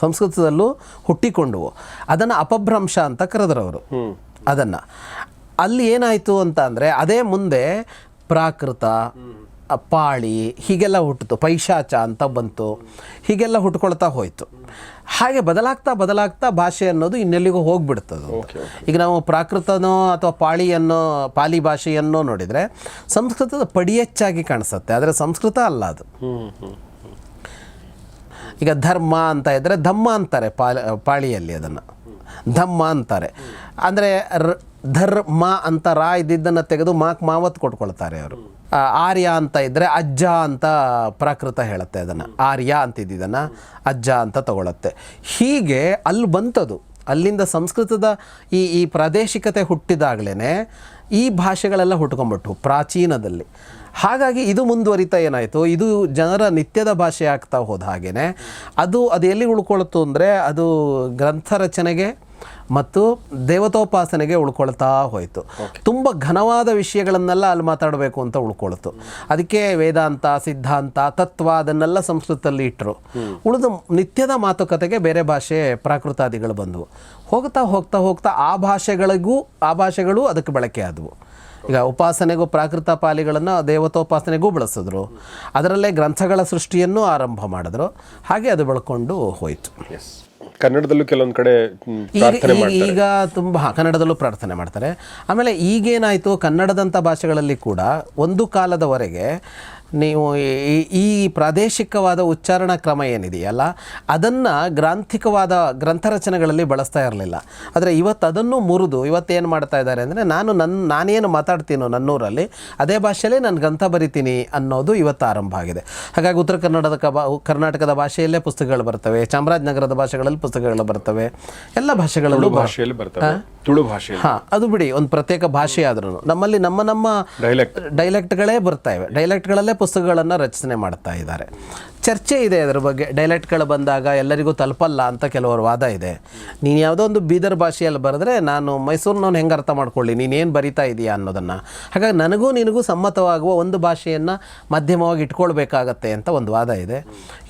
S1: ಸಂಸ್ಕೃತದಲ್ಲೂ ಹುಟ್ಟಿಕೊಂಡವು. ಅದನ್ನು ಅಪಭ್ರಂಶ ಅಂತ ಕರೆದ್ರು ಅವರು ಅದನ್ನು. ಅಲ್ಲಿ ಏನಾಯಿತು ಅಂತ ಅಂದರೆ ಅದೇ ಮುಂದೆ ಪ್ರಾಕೃತ ಪಾಳಿ ಹೀಗೆಲ್ಲ ಹುಟ್ಟಿತು ಪೈಶಾಚ ಅಂತ ಬಂತು. ಹೀಗೆಲ್ಲ ಹುಟ್ಕೊಳ್ತಾ ಹೋಯಿತು. ಹಾಗೆ ಬದಲಾಗ್ತಾ ಬದಲಾಗ್ತಾ ಭಾಷೆ ಅನ್ನೋದು ಇನ್ನೆಲ್ಲಿಗೂ ಹೋಗ್ಬಿಡ್ತದೆ ಈಗ ನಾವು ಪ್ರಾಕೃತನೋ ಅಥವಾ ಪಾಳಿಯನ್ನೋ ಪಾಲಿ ಭಾಷೆಯನ್ನೋ ನೋಡಿದರೆ ಸಂಸ್ಕೃತದ ಪಡಿಯಚ್ಚಾಗಿ ಕಾಣಿಸುತ್ತೆ. ಆದರೆ ಸಂಸ್ಕೃತ ಅಲ್ಲ ಅದು. ಈಗ ಧರ್ಮ ಅಂತ ಇದ್ದರೆ ಧಮ್ಮ ಅಂತಾರೆ ಪಾಲ ಪಾಳಿಯಲ್ಲಿ ಅದನ್ನು. ಧಮ್ಮ ಅಂತಾರೆ. ಅಂದರೆ ರ ಧರ್ಮ ಅಂತ ರಾ ಇದ್ದಿದ್ದನ್ನು ತೆಗೆದು ಮಾಕ್ ಮಾವತ್ ಕೊಟ್ಕೊಳ್ತಾರೆ ಅವರು. ಆರ್ಯ ಅಂತ ಇದ್ದರೆ ಅಜ್ಜ ಅಂತ ಪ್ರಾಕೃತ ಹೇಳುತ್ತೆ ಅದನ್ನು. ಆರ್ಯ ಅಂತಿದ್ದನ್ನು ಅಜ್ಜ ಅಂತ ತಗೊಳುತ್ತೆ. ಹೀಗೆ ಅಲ್ಲಿ ಬಂತದು. ಅಲ್ಲಿಂದ ಸಂಸ್ಕೃತದ ಈ ಈ ಪ್ರಾದೇಶಿಕತೆ ಹುಟ್ಟಿದಾಗಲೇ ಈ ಭಾಷೆಗಳೆಲ್ಲ ಹುಟ್ಕೊಂಬಿಟ್ಟು ಪ್ರಾಚೀನದಲ್ಲಿ. ಹಾಗಾಗಿ ಇದು ಮುಂದುವರಿತಾ ಏನಾಯಿತು? ಇದು ಜನರ ನಿತ್ಯದ ಭಾಷೆ ಆಗ್ತಾ ಹೋದ ಹಾಗೇ ಅದು ಅದು ಎಲ್ಲಿ ಉಳ್ಕೊಳ್ತು ಅಂದರೆ ಅದು ಗ್ರಂಥ ರಚನೆಗೆ ಮತ್ತು ದೇವತೋಪಾಸನೆಗೆ ಉಳ್ಕೊಳ್ತಾ ಹೋಯಿತು. ತುಂಬ ಘನವಾದ ವಿಷಯಗಳನ್ನೆಲ್ಲ ಅಲ್ಲಿ ಮಾತಾಡಬೇಕು ಅಂತ ಉಳ್ಕೊಳ್ತು. ಅದಕ್ಕೆ ವೇದಾಂತ ಸಿದ್ಧಾಂತ ತತ್ವ ಅದನ್ನೆಲ್ಲ ಸಂಸ್ಕೃತದಲ್ಲಿ ಇಟ್ಟರು ಉಳಿದು ನಿತ್ಯದ ಮಾತುಕತೆಗೆ ಬೇರೆ ಭಾಷೆ ಪ್ರಾಕೃತಾದಿಗಳು ಬಂದವು. ಹೋಗ್ತಾ ಹೋಗ್ತಾ ಹೋಗ್ತಾ ಆ ಭಾಷೆಗಳಿಗೂ ಆ ಭಾಷೆಗಳು ಅದಕ್ಕೆ ಬಳಕೆ ಆದವು ಈಗ ಉಪಾಸನೆಗೂ ಪ್ರಾಕೃತ ಪಾಲಿಗಳನ್ನು ದೇವತೋಪಾಸನೆಗೂ ಬಳಸಿದ್ರು. ಅದರಲ್ಲೇ ಗ್ರಂಥಗಳ ಸೃಷ್ಟಿಯನ್ನು ಆರಂಭ ಮಾಡಿದ್ರು. ಹಾಗೆ ಅದು ಬೆಳ್ಕೊಂಡು ಹೋಯಿತು.
S2: ಕನ್ನಡದಲ್ಲೂ ಕೆಲವೊಂದು ಕಡೆ
S1: ಈಗ ತುಂಬ ಕನ್ನಡದಲ್ಲೂ ಪ್ರಾರ್ಥನೆ ಮಾಡ್ತಾರೆ. ಆಮೇಲೆ ಈಗೇನಾಯಿತು ಕನ್ನಡದಂಥ ಭಾಷೆಗಳಲ್ಲಿ ಕೂಡ ಒಂದು ಕಾಲದವರೆಗೆ ನೀವು ಈ- ಈ ಪ್ರಾದೇಶಿಕವಾದ ಉಚ್ಚಾರಣಾ ಕ್ರಮ ಏನಿದೆಯಲ್ಲ ಅದನ್ನು ಗ್ರಾಂಥಿಕವಾದ ಗ್ರಂಥ ರಚನೆಗಳಲ್ಲಿ ಬಳಸ್ತಾ ಇರಲಿಲ್ಲ. ಆದರೆ ಇವತ್ತು ಅದನ್ನು ಮುರಿದು ಇವತ್ತೇನು ಮಾಡ್ತಾ ಇದ್ದಾರೆ ಅಂದರೆ ನಾನು ನನ್ನ ನಾನೇನು ಮಾತಾಡ್ತೀನೋ ನನ್ನೂರಲ್ಲಿ ಅದೇ ಭಾಷೆಯಲ್ಲೇ ನಾನು ಗ್ರಂಥ ಬರಿತೀನಿ ಅನ್ನೋದು ಇವತ್ತು ಆರಂಭ ಆಗಿದೆ. ಹಾಗಾಗಿ ಉತ್ತರ ಕನ್ನಡದ ಬಾ ಕರ್ನಾಟಕದ ಭಾಷೆಯಲ್ಲೇ ಪುಸ್ತಕಗಳು ಬರ್ತವೆ ಚಾಮರಾಜನಗರದ ಭಾಷೆಗಳಲ್ಲಿ ಪುಸ್ತಕಗಳು ಬರ್ತವೆ ಎಲ್ಲ ಭಾಷೆಗಳಲ್ಲೂ
S2: ಭಾಷೆಯಲ್ಲಿ ಬರ್ತವೆ. ತುಳು ಭಾಷೆ
S1: ಹಾ ಅದು ಬಿಡಿ ಒಂದು ಪ್ರತ್ಯೇಕ ಭಾಷೆ ಆದ್ರೂ ನಮ್ಮಲ್ಲಿ ನಮ್ಮ ನಮ್ಮ
S2: ಡೈಲೆಕ್ಟ್
S1: ಡೈಲೆಕ್ಟ್ಗಳೇ ಬರ್ತಾ ಇವೆ. ಡೈಲೆಕ್ಟ್ಗಳಲ್ಲೇ ಪುಸ್ತಕಗಳನ್ನು ರಚನೆ ಮಾಡ್ತಾ ಇದ್ದಾರೆ. ಚರ್ಚೆ ಇದೆ ಅದರ ಬಗ್ಗೆ. ಡೈಲೆಕ್ಟ್ಗಳು ಬಂದಾಗ ಎಲ್ಲರಿಗೂ ತಲುಪಲ್ಲ ಅಂತ ಕೆಲವರು ವಾದ ಇದೆ. ನೀನು ಯಾವುದೋ ಒಂದು ಬೀದರ್ ಭಾಷೆಯಲ್ಲಿ ಬರೆದ್ರೆ ನಾನು ಮೈಸೂರಿನವ್ನು ಹೆಂಗೆ ಅರ್ಥ ಮಾಡ್ಕೊಳ್ಳಿ? ನೀನೇನು ಬರಿತಾ ಇದೀಯಾ ಅನ್ನೋದನ್ನು. ಹಾಗಾಗಿ ನನಗೂ ನಿನಗೂ ಸಮ್ಮತವಾಗುವ ಒಂದು ಭಾಷೆಯನ್ನು ಮಾಧ್ಯಮವಾಗಿ ಇಟ್ಕೊಳ್ಬೇಕಾಗತ್ತೆ ಅಂತ ಒಂದು ವಾದ ಇದೆ.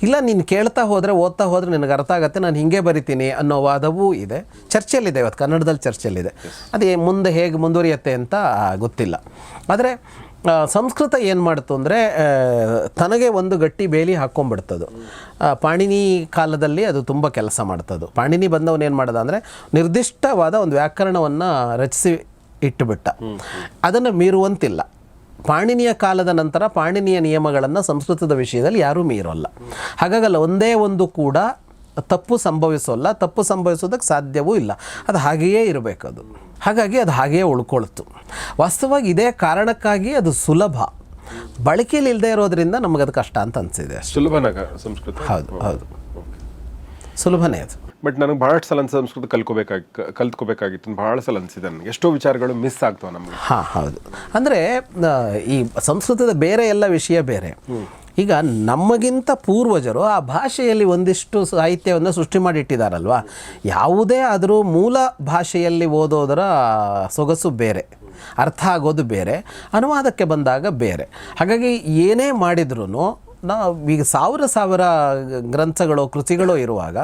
S1: ಇಲ್ಲ, ನೀನು ಕೇಳ್ತಾ ಹೋದರೆ, ಓದ್ತಾ ಹೋದರೆ ನಿನಗೆ ಅರ್ಥ ಆಗುತ್ತೆ, ನಾನು ಹಿಂಗೆ ಬರಿತೀನಿ ಅನ್ನೋ ವಾದವೂ ಇದೆ. ಚರ್ಚೆಯಲ್ಲಿದೆ ಇವತ್ತು ಕನ್ನಡದಲ್ಲಿ ಚರ್ಚೆಯಲ್ಲಿದೆ. ಅದೇ ಮುಂದೆ ಹೇಗೆ ಮುಂದುವರಿಯುತ್ತೆ ಅಂತ ಗೊತ್ತಿಲ್ಲ. ಆದರೆ ಸಂಸ್ಕೃತ ಏನು ಮಾಡ್ತು ಅಂದರೆ ತನಗೆ ಒಂದು ಗಟ್ಟಿ ಬೇಲಿ ಹಾಕ್ಕೊಂಡ್ಬಿಡ್ತದು ಆ, ಪಾಣಿನಿ ಕಾಲದಲ್ಲಿ ಅದು ತುಂಬ ಕೆಲಸ ಮಾಡ್ತದು. ಪಾಣಿನಿ ಬಂದವನು ಏನು ಮಾಡ್ದ ಅಂದರೆ ನಿರ್ದಿಷ್ಟವಾದ ಒಂದು ವ್ಯಾಕರಣವನ್ನು ರಚಿಸಿ ಇಟ್ಟುಬಿಟ್ಟ. ಅದನ್ನು ಮೀರುವಂತಿಲ್ಲ. ಪಾಣಿನಿಯ ಕಾಲದ ನಂತರ ಪಾಣಿನಿಯ ನಿಯಮಗಳನ್ನು ಸಂಸ್ಕೃತದ ವಿಷಯದಲ್ಲಿ ಯಾರೂ ಮೀರೋಲ್ಲ. ಹಾಗಾಗಲ್ಲ ಒಂದೇ ಒಂದು ಕೂಡ ತಪ್ಪು ಸಂಭವಿಸೋಲ್ಲ ತಪ್ಪು ಸಂಭವಿಸೋದಕ್ಕೆ ಸಾಧ್ಯವೂ ಇಲ್ಲ. ಅದು ಹಾಗೆಯೇ ಇರಬೇಕದು. ಹಾಗಾಗಿ ಅದು ಹಾಗೆಯೇ ಉಳ್ಕೊಳ್ತು ವಾಸ್ತವವಾಗಿ ಇದೇ ಕಾರಣಕ್ಕಾಗಿ ಅದು ಸುಲಭ. ಬಳಕೆಯಲ್ಲಿ ಇಲ್ಲದೆ ಇರೋದ್ರಿಂದ ಅದು ಕಷ್ಟ ಅಂತ ಅನಿಸಿದೆ
S2: ಸುಲಭನಾಗ ಸಂಸ್ಕೃತ?
S1: ಹೌದು ಹೌದು. ಸುಲಭನೇ ಅದು.
S2: ಬಟ್ ನನಗೆ ಭಾಳಷ್ಟು ಸಲ ಸಂಸ್ಕೃತ ಕಲ್ಕೋಬೇಕಾಗಿ ಕಲ್ತ್ಕೋಬೇಕಾಗಿತ್ತು ಬಹಳ ಸಲ ಅನ್ಸಿದೆ ನನಗೆ. ಎಷ್ಟೋ ವಿಚಾರಗಳು ಮಿಸ್ ಆಗ್ತವೆ ನಮಗೆ.
S1: ಹಾಂ ಹೌದು. ಅಂದರೆ ಈ ಸಂಸ್ಕೃತದ ಬೇರೆ ಎಲ್ಲ ವಿಷಯ ಬೇರೆ. ಈಗ ನಮಗಿಂತ ಪೂರ್ವಜರು ಆ ಭಾಷೆಯಲ್ಲಿ ಒಂದಿಷ್ಟು ಸಾಹಿತ್ಯವನ್ನು ಸೃಷ್ಟಿ ಮಾಡಿಟ್ಟಿದ್ದಾರಲ್ವ? ಯಾವುದೇ ಆದರೂ ಮೂಲ ಭಾಷೆಯಲ್ಲಿ ಓದೋದರ ಸೊಗಸು ಬೇರೆ, ಅರ್ಥ ಆಗೋದು ಬೇರೆ, ಅನುವಾದಕ್ಕೆ ಬಂದಾಗ ಬೇರೆ. ಹಾಗಾಗಿ ಏನೇ ಮಾಡಿದ್ರೂ ನಾವು ಈಗ ಸಾವಿರ ಸಾವಿರ ಗ್ರಂಥಗಳು ಕೃತಿಗಳು ಇರುವಾಗ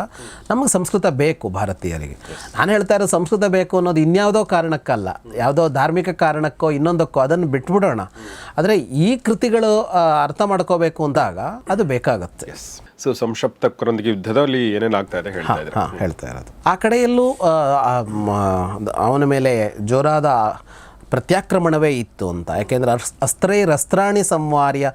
S1: ನಮಗೆ ಸಂಸ್ಕೃತ ಬೇಕು ಭಾರತೀಯರಿಗೆ. ನಾನು ಹೇಳ್ತಾ ಇರೋ ಸಂಸ್ಕೃತ ಬೇಕು ಅನ್ನೋದು ಇನ್ಯಾವುದೋ ಕಾರಣಕ್ಕಲ್ಲ. ಯಾವುದೋ ಧಾರ್ಮಿಕ ಕಾರಣಕ್ಕೋ ಇನ್ನೊಂದಕ್ಕೋ ಅದನ್ನು ಬಿಟ್ಬಿಡೋಣ. ಆದರೆ ಈ ಕೃತಿಗಳು ಅರ್ಥ ಮಾಡ್ಕೋಬೇಕು ಅಂದಾಗ ಅದು ಬೇಕಾಗುತ್ತೆ.
S2: ಸೊ ಸಂಶಪ್ತಕರೊಂದಿಗೆ ಯುದ್ಧದಲ್ಲಿ ಏನೇನು ಆಗ್ತಾ ಇದೆ ಹೇಳ್ತಾ ಇದ್ದಾರೆ?
S1: ಹಾಂ ಹೇಳ್ತಾ ಇರೋದು. ಆ ಕಡೆಯಲ್ಲೂ ಅವನ ಮೇಲೆ ಜೋರಾದ ಪ್ರತ್ಯಾಕ್ರಮಣವೇ ಇತ್ತು ಅಂತ. ಯಾಕೆಂದರೆ ಅಸ್ತ್ರೈರಸ್ತ್ರಾಣಿ ಸಂವಾರ್ಯ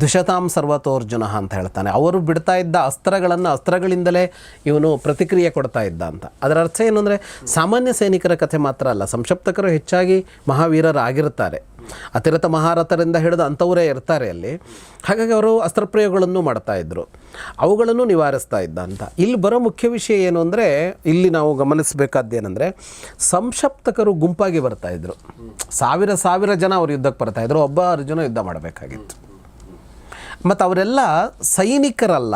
S1: ದುಶತಾಂ ಸರ್ವತೋರ್ಜುನ ಅಂತ ಹೇಳ್ತಾನೆ. ಅವರು ಬಿಡ್ತಾ ಇದ್ದ ಅಸ್ತ್ರಗಳನ್ನು ಅಸ್ತ್ರಗಳಿಂದಲೇ ಇವನು ಪ್ರತಿಕ್ರಿಯೆ ಕೊಡ್ತಾ ಇದ್ದ ಅಂತ. ಅದರ ಅರ್ಥ ಏನು ಸಾಮಾನ್ಯ ಸೈನಿಕರ ಕಥೆ ಮಾತ್ರ ಅಲ್ಲ. ಸಂಕ್ಷಪ್ತಕರು ಹೆಚ್ಚಾಗಿ ಮಹಾವೀರರಾಗಿರ್ತಾರೆ ಅತಿರಥ ಮಹಾರಥರಿಂದ ಹಿಡಿದು ಅಂಥವರೇ ಇರ್ತಾರೆ ಅಲ್ಲಿ. ಹಾಗಾಗಿ ಅವರು ಅಸ್ತ್ರಪ್ರಯೋಗಗಳನ್ನು ಮಾಡ್ತಾ ಇದ್ದರು ಅವುಗಳನ್ನು ನಿವಾರಿಸ್ತಾ ಇದ್ದ ಅಂತ. ಇಲ್ಲಿ ಬರೋ ಮುಖ್ಯ ವಿಷಯ ಏನು ಅಂದರೆ, ಇಲ್ಲಿ ನಾವು ಗಮನಿಸಬೇಕಾದ್ದೇನೆಂದರೆ ಸಂಕ್ಷಪ್ತಕರು ಗುಂಪಾಗಿ ಬರ್ತಾ ಇದ್ರು. ಸಾವಿರ ಸಾವಿರ ಜನ ಅವರು ಯುದ್ಧಕ್ಕೆ ಬರ್ತಾ ಇದ್ದರು ಒಬ್ಬ ಅರ್ಜುನ ಯುದ್ಧ ಮಾಡಬೇಕಾಗಿತ್ತು. ಮತ್ತು ಅವರೆಲ್ಲ ಸೈನಿಕರಲ್ಲ.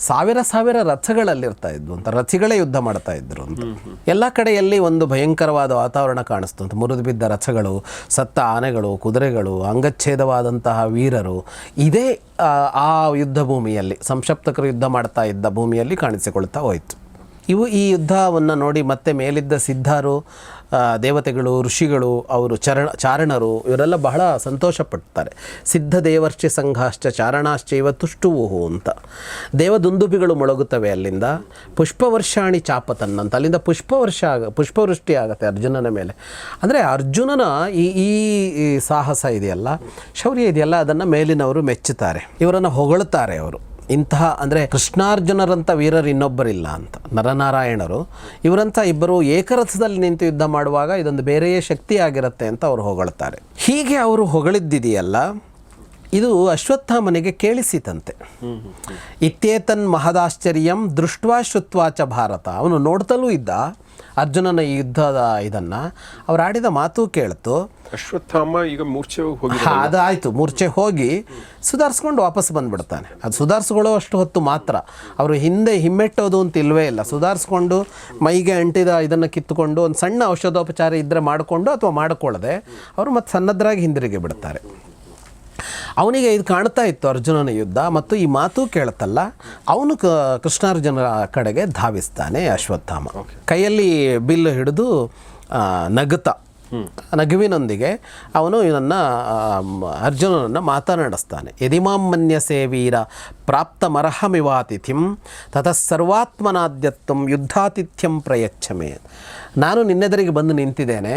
S1: ಸಾವಿರ ಸಾವಿರ ರಥಗಳಲ್ಲಿರ್ತಾ ಇದ್ವು ಅಂತ ರಥಿಗಳೇ ಯುದ್ಧ ಮಾಡ್ತಾ ಇದ್ರು ಅಂತ. ಎಲ್ಲ ಕಡೆಯಲ್ಲಿ ಒಂದು ಭಯಂಕರವಾದ ವಾತಾವರಣ ಕಾಣಿಸ್ತು ಅಂತ. ಮುರಿದು ಬಿದ್ದ ರಥಗಳು ಸತ್ತ ಆನೆಗಳು ಕುದುರೆಗಳು ಅಂಗಚ್ಛೇದವಾದಂತಹ ವೀರರು ಇದೇ ಆ, ಯುದ್ಧ ಭೂಮಿಯಲ್ಲಿ ಸಂಕ್ಷಪ್ತಕರು ಯುದ್ಧ ಮಾಡ್ತಾ ಇದ್ದ ಭೂಮಿಯಲ್ಲಿ ಕಾಣಿಸಿಕೊಳ್ತಾ ಹೋಯಿತು. ಇವು ಈ ಯುದ್ಧವನ್ನು ನೋಡಿ ಮತ್ತೆ ಮೇಲಿದ್ದ ಸಿದ್ಧರು ದೇವತೆಗಳು, ಋಷಿಗಳು, ಅವರು ಚರಣ, ಚಾರಣರು, ಇವರೆಲ್ಲ ಬಹಳ ಸಂತೋಷಪಡ್ತಾರೆ. ಸಿದ್ಧ ದೇವರ್ಷಿ ಸಂಘಾಶ್ಚ ಚಾರಣಾಶ್ಚೈವ ತುಷ್ಟುವುಹು ಅಂತ. ದೇವದುಂದುಬಿಗಳು ಮೊಳಗುತ್ತವೆ ಅಲ್ಲಿಂದ. ಪುಷ್ಪವರ್ಷಾಣಿ ಚಾಪತನ್ನಂತ ಅಲ್ಲಿಂದ ಪುಷ್ಪವರ್ಷ ಆಗ, ಪುಷ್ಪವೃಷ್ಟಿ ಆಗುತ್ತೆ ಅರ್ಜುನನ ಮೇಲೆ. ಅಂದರೆ ಅರ್ಜುನನ ಈ ಈ ಸಾಹಸ ಇದೆಯಲ್ಲ, ಶೌರ್ಯ ಇದೆಯಲ್ಲ, ಅದನ್ನು ಮೇಲಿನವರು ಮೆಚ್ಚುತ್ತಾರೆ. ಇವರನ್ನು ಹೊಗಳುತ್ತಾರೆ ಅವರು. ಇಂತಹ ಅಂದರೆ ಕೃಷ್ಣಾರ್ಜುನರಂಥ ವೀರರು ಇನ್ನೊಬ್ಬರಿಲ್ಲ ಅಂತ. ನರನಾರಾಯಣರು. ಇವರಂಥ ಇಬ್ಬರು ಏಕರಥದಲ್ಲಿ ನಿಂತು ಯುದ್ಧ ಮಾಡುವಾಗ ಇದೊಂದು ಬೇರೆಯೇ ಶಕ್ತಿಯಾಗಿರುತ್ತೆ ಅಂತ ಅವರು ಹೊಗಳ್ತಾರೆ. ಹೀಗೆ ಅವರು ಹೊಗಳಿದ್ದಿದೆಯಲ್ಲ, ಇದು ಅಶ್ವತ್ಥಾಮನಿಗೆ ಕೇಳಿಸಿತಂತೆ. ಇತ್ಯೇತನ್ ಮಹದಾಶ್ಚರ್ಯಂ ದೃಷ್ಟ್ವಾ ಶ್ರುತ್ವಾ ಚ ಭಾರತ. ಅವನು ನೋಡ್ತಲೂ ಇದ್ದ ಅರ್ಜುನನ ಯುದ್ಧದ ಇದನ್ನು ಅವ್ರು ಆಡಿದ ಮಾತು ಕೇಳ್ತು.
S2: ಅಶ್ವತ್ಥಾಮ ಈಗ ಮೂರ್ಛೆ ಹೋಗಿ
S1: ಅದಾಯ್ತು ಮೂರ್ಛೆ ಹೋಗಿ ಸುಧಾರಿಸ್ಕೊಂಡು ವಾಪಸ್ ಬಂದ್ಬಿಡ್ತಾನೆ. ಅದು ಸುಧಾರಿಸ್ಕೊಳ್ಳೋ ಅಷ್ಟು ಹೊತ್ತು ಮಾತ್ರ. ಅವರು ಹಿಂದೆ ಹಿಮ್ಮೆಟ್ಟೋದು ಅಂತ ಇಲ್ವೇ ಇಲ್ಲ. ಸುಧಾರಿಸ್ಕೊಂಡು ಮೈಗೆ ಅಂಟಿದ ಇದನ್ನು ಕಿತ್ತುಕೊಂಡು ಒಂದು ಸಣ್ಣ ಔಷಧೋಪಚಾರ ಇದ್ದರೆ ಮಾಡಿಕೊಂಡು ಅಥವಾ ಮಾಡಿಕೊಳ್ಳದೆ ಅವರು ಮತ್ತೆ ಸನ್ನದ್ರಾಗಿ ಹಿಂದಿರುಗಿ ಬಿಡ್ತಾರೆ. ಅವನಿಗೆ ಇದು ಕಾಣ್ತಾ ಇತ್ತು ಅರ್ಜುನನ ಯುದ್ಧ ಮತ್ತು ಈ ಮಾತು ಕೇಳುತ್ತಲ್ಲ ಅವನು ಕ ಕೃಷ್ಣಾರ್ಜುನ ಕಡೆಗೆ ಧಾವಿಸ್ತಾನೆ ಅಶ್ವತ್ಥಾಮ. ಕೈಯಲ್ಲಿ ಬಿಲ್ಲು ಹಿಡಿದು ನಗುತ್ತ. ನಗುವಿನೊಂದಿಗೆ ಅವನು ನನ್ನ ಅರ್ಜುನನನ್ನು ಮಾತನಾಡಿಸ್ತಾನೆ. ಯದಿಮಾಂ ಮನ್ಯಸೇ ವೀರ ಪ್ರಾಪ್ತ ಮರಹಮಿವಾತಿಥಿಂ ತತಃ ಸರ್ವಾತ್ಮನಾದ್ಯತ್ವಂ ಯುದ್ಧಾತಿಥ್ಯಂ ಪ್ರಯಚ್ಛಮೆ. ನಾನು ನಿನ್ನೆದರಿಗೆ ಬಂದು ನಿಂತಿದ್ದೇನೆ.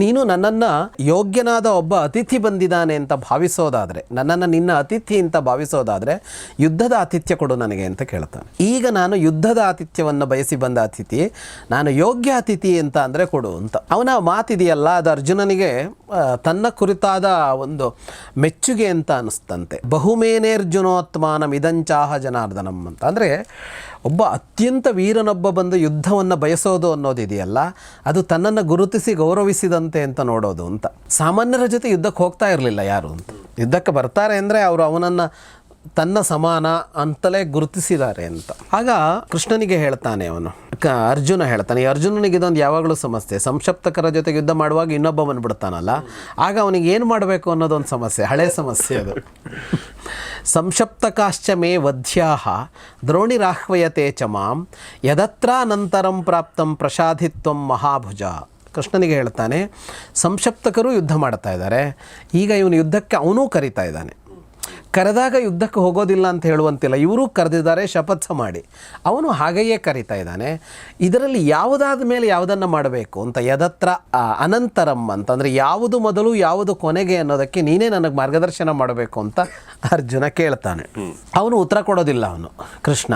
S1: ನೀನು ನನ್ನನ್ನು ಯೋಗ್ಯನಾದ ಒಬ್ಬ ಅತಿಥಿ ಬಂದಿದ್ದಾನೆ ಅಂತ ಭಾವಿಸೋದಾದರೆ, ನನ್ನನ್ನು ನಿನ್ನ ಅತಿಥಿ ಅಂತ ಭಾವಿಸೋದಾದರೆ ಯುದ್ಧದ ಆತಿಥ್ಯ ಕೊಡು ನನಗೆ ಅಂತ ಕೇಳ್ತಾನೆ. ಈಗ ನಾನು ಯುದ್ಧದ ಆತಿಥ್ಯವನ್ನು ಬಯಸಿ ಬಂದ ಅತಿಥಿ, ನಾನು ಯೋಗ್ಯ ಅತಿಥಿ ಅಂತ ಅಂದರೆ ಕೊಡು ಅಂತ. ಅವನ ಮಾತಿದೆಯಲ್ಲ, ಅದು ಅರ್ಜುನನಿಗೆ ತನ್ನ ಕುರಿತಾದ ಒಂದು ಮೆಚ್ಚುಗೆ ಅಂತ ಅನಿಸ್ತಂತೆ. ಬಹುಮೇನೇರ್ಜುನೋತ್ಮಾನಂ ಇದಂಚಾಹ ಜನಾರ್ದನಂ ಅಂತ. ಅಂದರೆ ಒಬ್ಬ ಅತ್ಯಂತ ವೀರನೊಬ್ಬ ಬಂದು ಯುದ್ಧವನ್ನು ಬಯಸೋದು ಅನ್ನೋದಿದೆಯಲ್ಲ, ಅದು ತನ್ನನ್ನು ಗುರುತಿಸಿ ಗೌರವಿಸಿದಂತೆ ಅಂತ ನೋಡೋದು ಅಂತ. ಸಾಮಾನ್ಯರ ಜೊತೆ ಯುದ್ಧಕ್ಕೆ ಹೋಗ್ತಾ ಇರಲಿಲ್ಲ ಯಾರು ಅಂತ. ಯುದ್ಧಕ್ಕೆ ಬರ್ತಾರೆ ಅಂದರೆ ಅವರು ಅವನನ್ನು ತನ್ನ ಸಮಾನ ಅಂತಲೇ ಗುರುತಿಸಿದ್ದಾರೆ ಅಂತ. ಆಗ ಕೃಷ್ಣನಿಗೆ ಹೇಳ್ತಾನೆ ಅವನು, ಕ, ಅರ್ಜುನ ಹೇಳ್ತಾನೆ ಅರ್ಜುನನಿಗೆ ಇದೊಂದು ಯಾವಾಗಲೂ ಸಮಸ್ಯೆ. ಸಂಕ್ಷಪ್ತಕರ ಜೊತೆಗೆ ಯುದ್ಧ ಮಾಡುವಾಗ ಇನ್ನೊಬ್ಬ ಬಂದ್ಬಿಡ್ತಾನಲ್ಲ. ಆಗ ಅವನಿಗೆ ಏನು ಮಾಡಬೇಕು ಅನ್ನೋದೊಂದು ಸಮಸ್ಯೆ, ಹಳೆ ಸಮಸ್ಯೆ ಅದು. ಸಂಶಪ್ತಕಾಶ್ಚ ಮೇ ವಧ್ಯಾಹ ದ್ರೋಣಿರಾಹ್ವಯತೆ ಚ ಮಾಂ ಯದತ್ರಾನಂತರಂ ಪ್ರಾಪ್ತಂ ಪ್ರಸಾದಿತ್ವಂ ಮಹಾಭುಜ. ಕೃಷ್ಣನಿಗೆ ಹೇಳ್ತಾನೆ, ಸಂಶಪ್ತಕರು ಯುದ್ಧ ಮಾಡ್ತಾ ಇದ್ದಾರೆ. ಈಗ ಇವನು ಯುದ್ಧಕ್ಕೆ ಅವನೂ ಕರಿತಾ ಇದ್ದಾನೆ. ಕರೆದಾಗ ಯುದ್ಧಕ್ಕೆ ಹೋಗೋದಿಲ್ಲ ಅಂತ ಹೇಳುವಂತಿಲ್ಲ. ಇವರು ಕರೆದಿದ್ದಾರೆ ಶಪಥ ಮಾಡಿ. ಅವನು ಹಾಗೆಯೇ ಕರೀತಾ ಇದ್ದಾನೆ. ಇದರಲ್ಲಿ ಯಾವುದಾದ ಮೇಲೆ ಯಾವುದನ್ನು ಮಾಡಬೇಕು ಅಂತ ಯದತ್ರ ಅನಂತರಂ ಅಂತಂದರೆ ಯಾವುದು ಮೊದಲು ಯಾವುದು ಕೊನೆಗೆ ಅನ್ನೋದಕ್ಕೆ ನೀನೇ ನನಗೆ ಮಾರ್ಗದರ್ಶನ ಮಾಡಬೇಕು ಅಂತ ಅರ್ಜುನ ಕೇಳ್ತಾನೆ. ಅವನು ಉತ್ತರ ಕೊಡೋದಿಲ್ಲ ಅವನು ಕೃಷ್ಣ.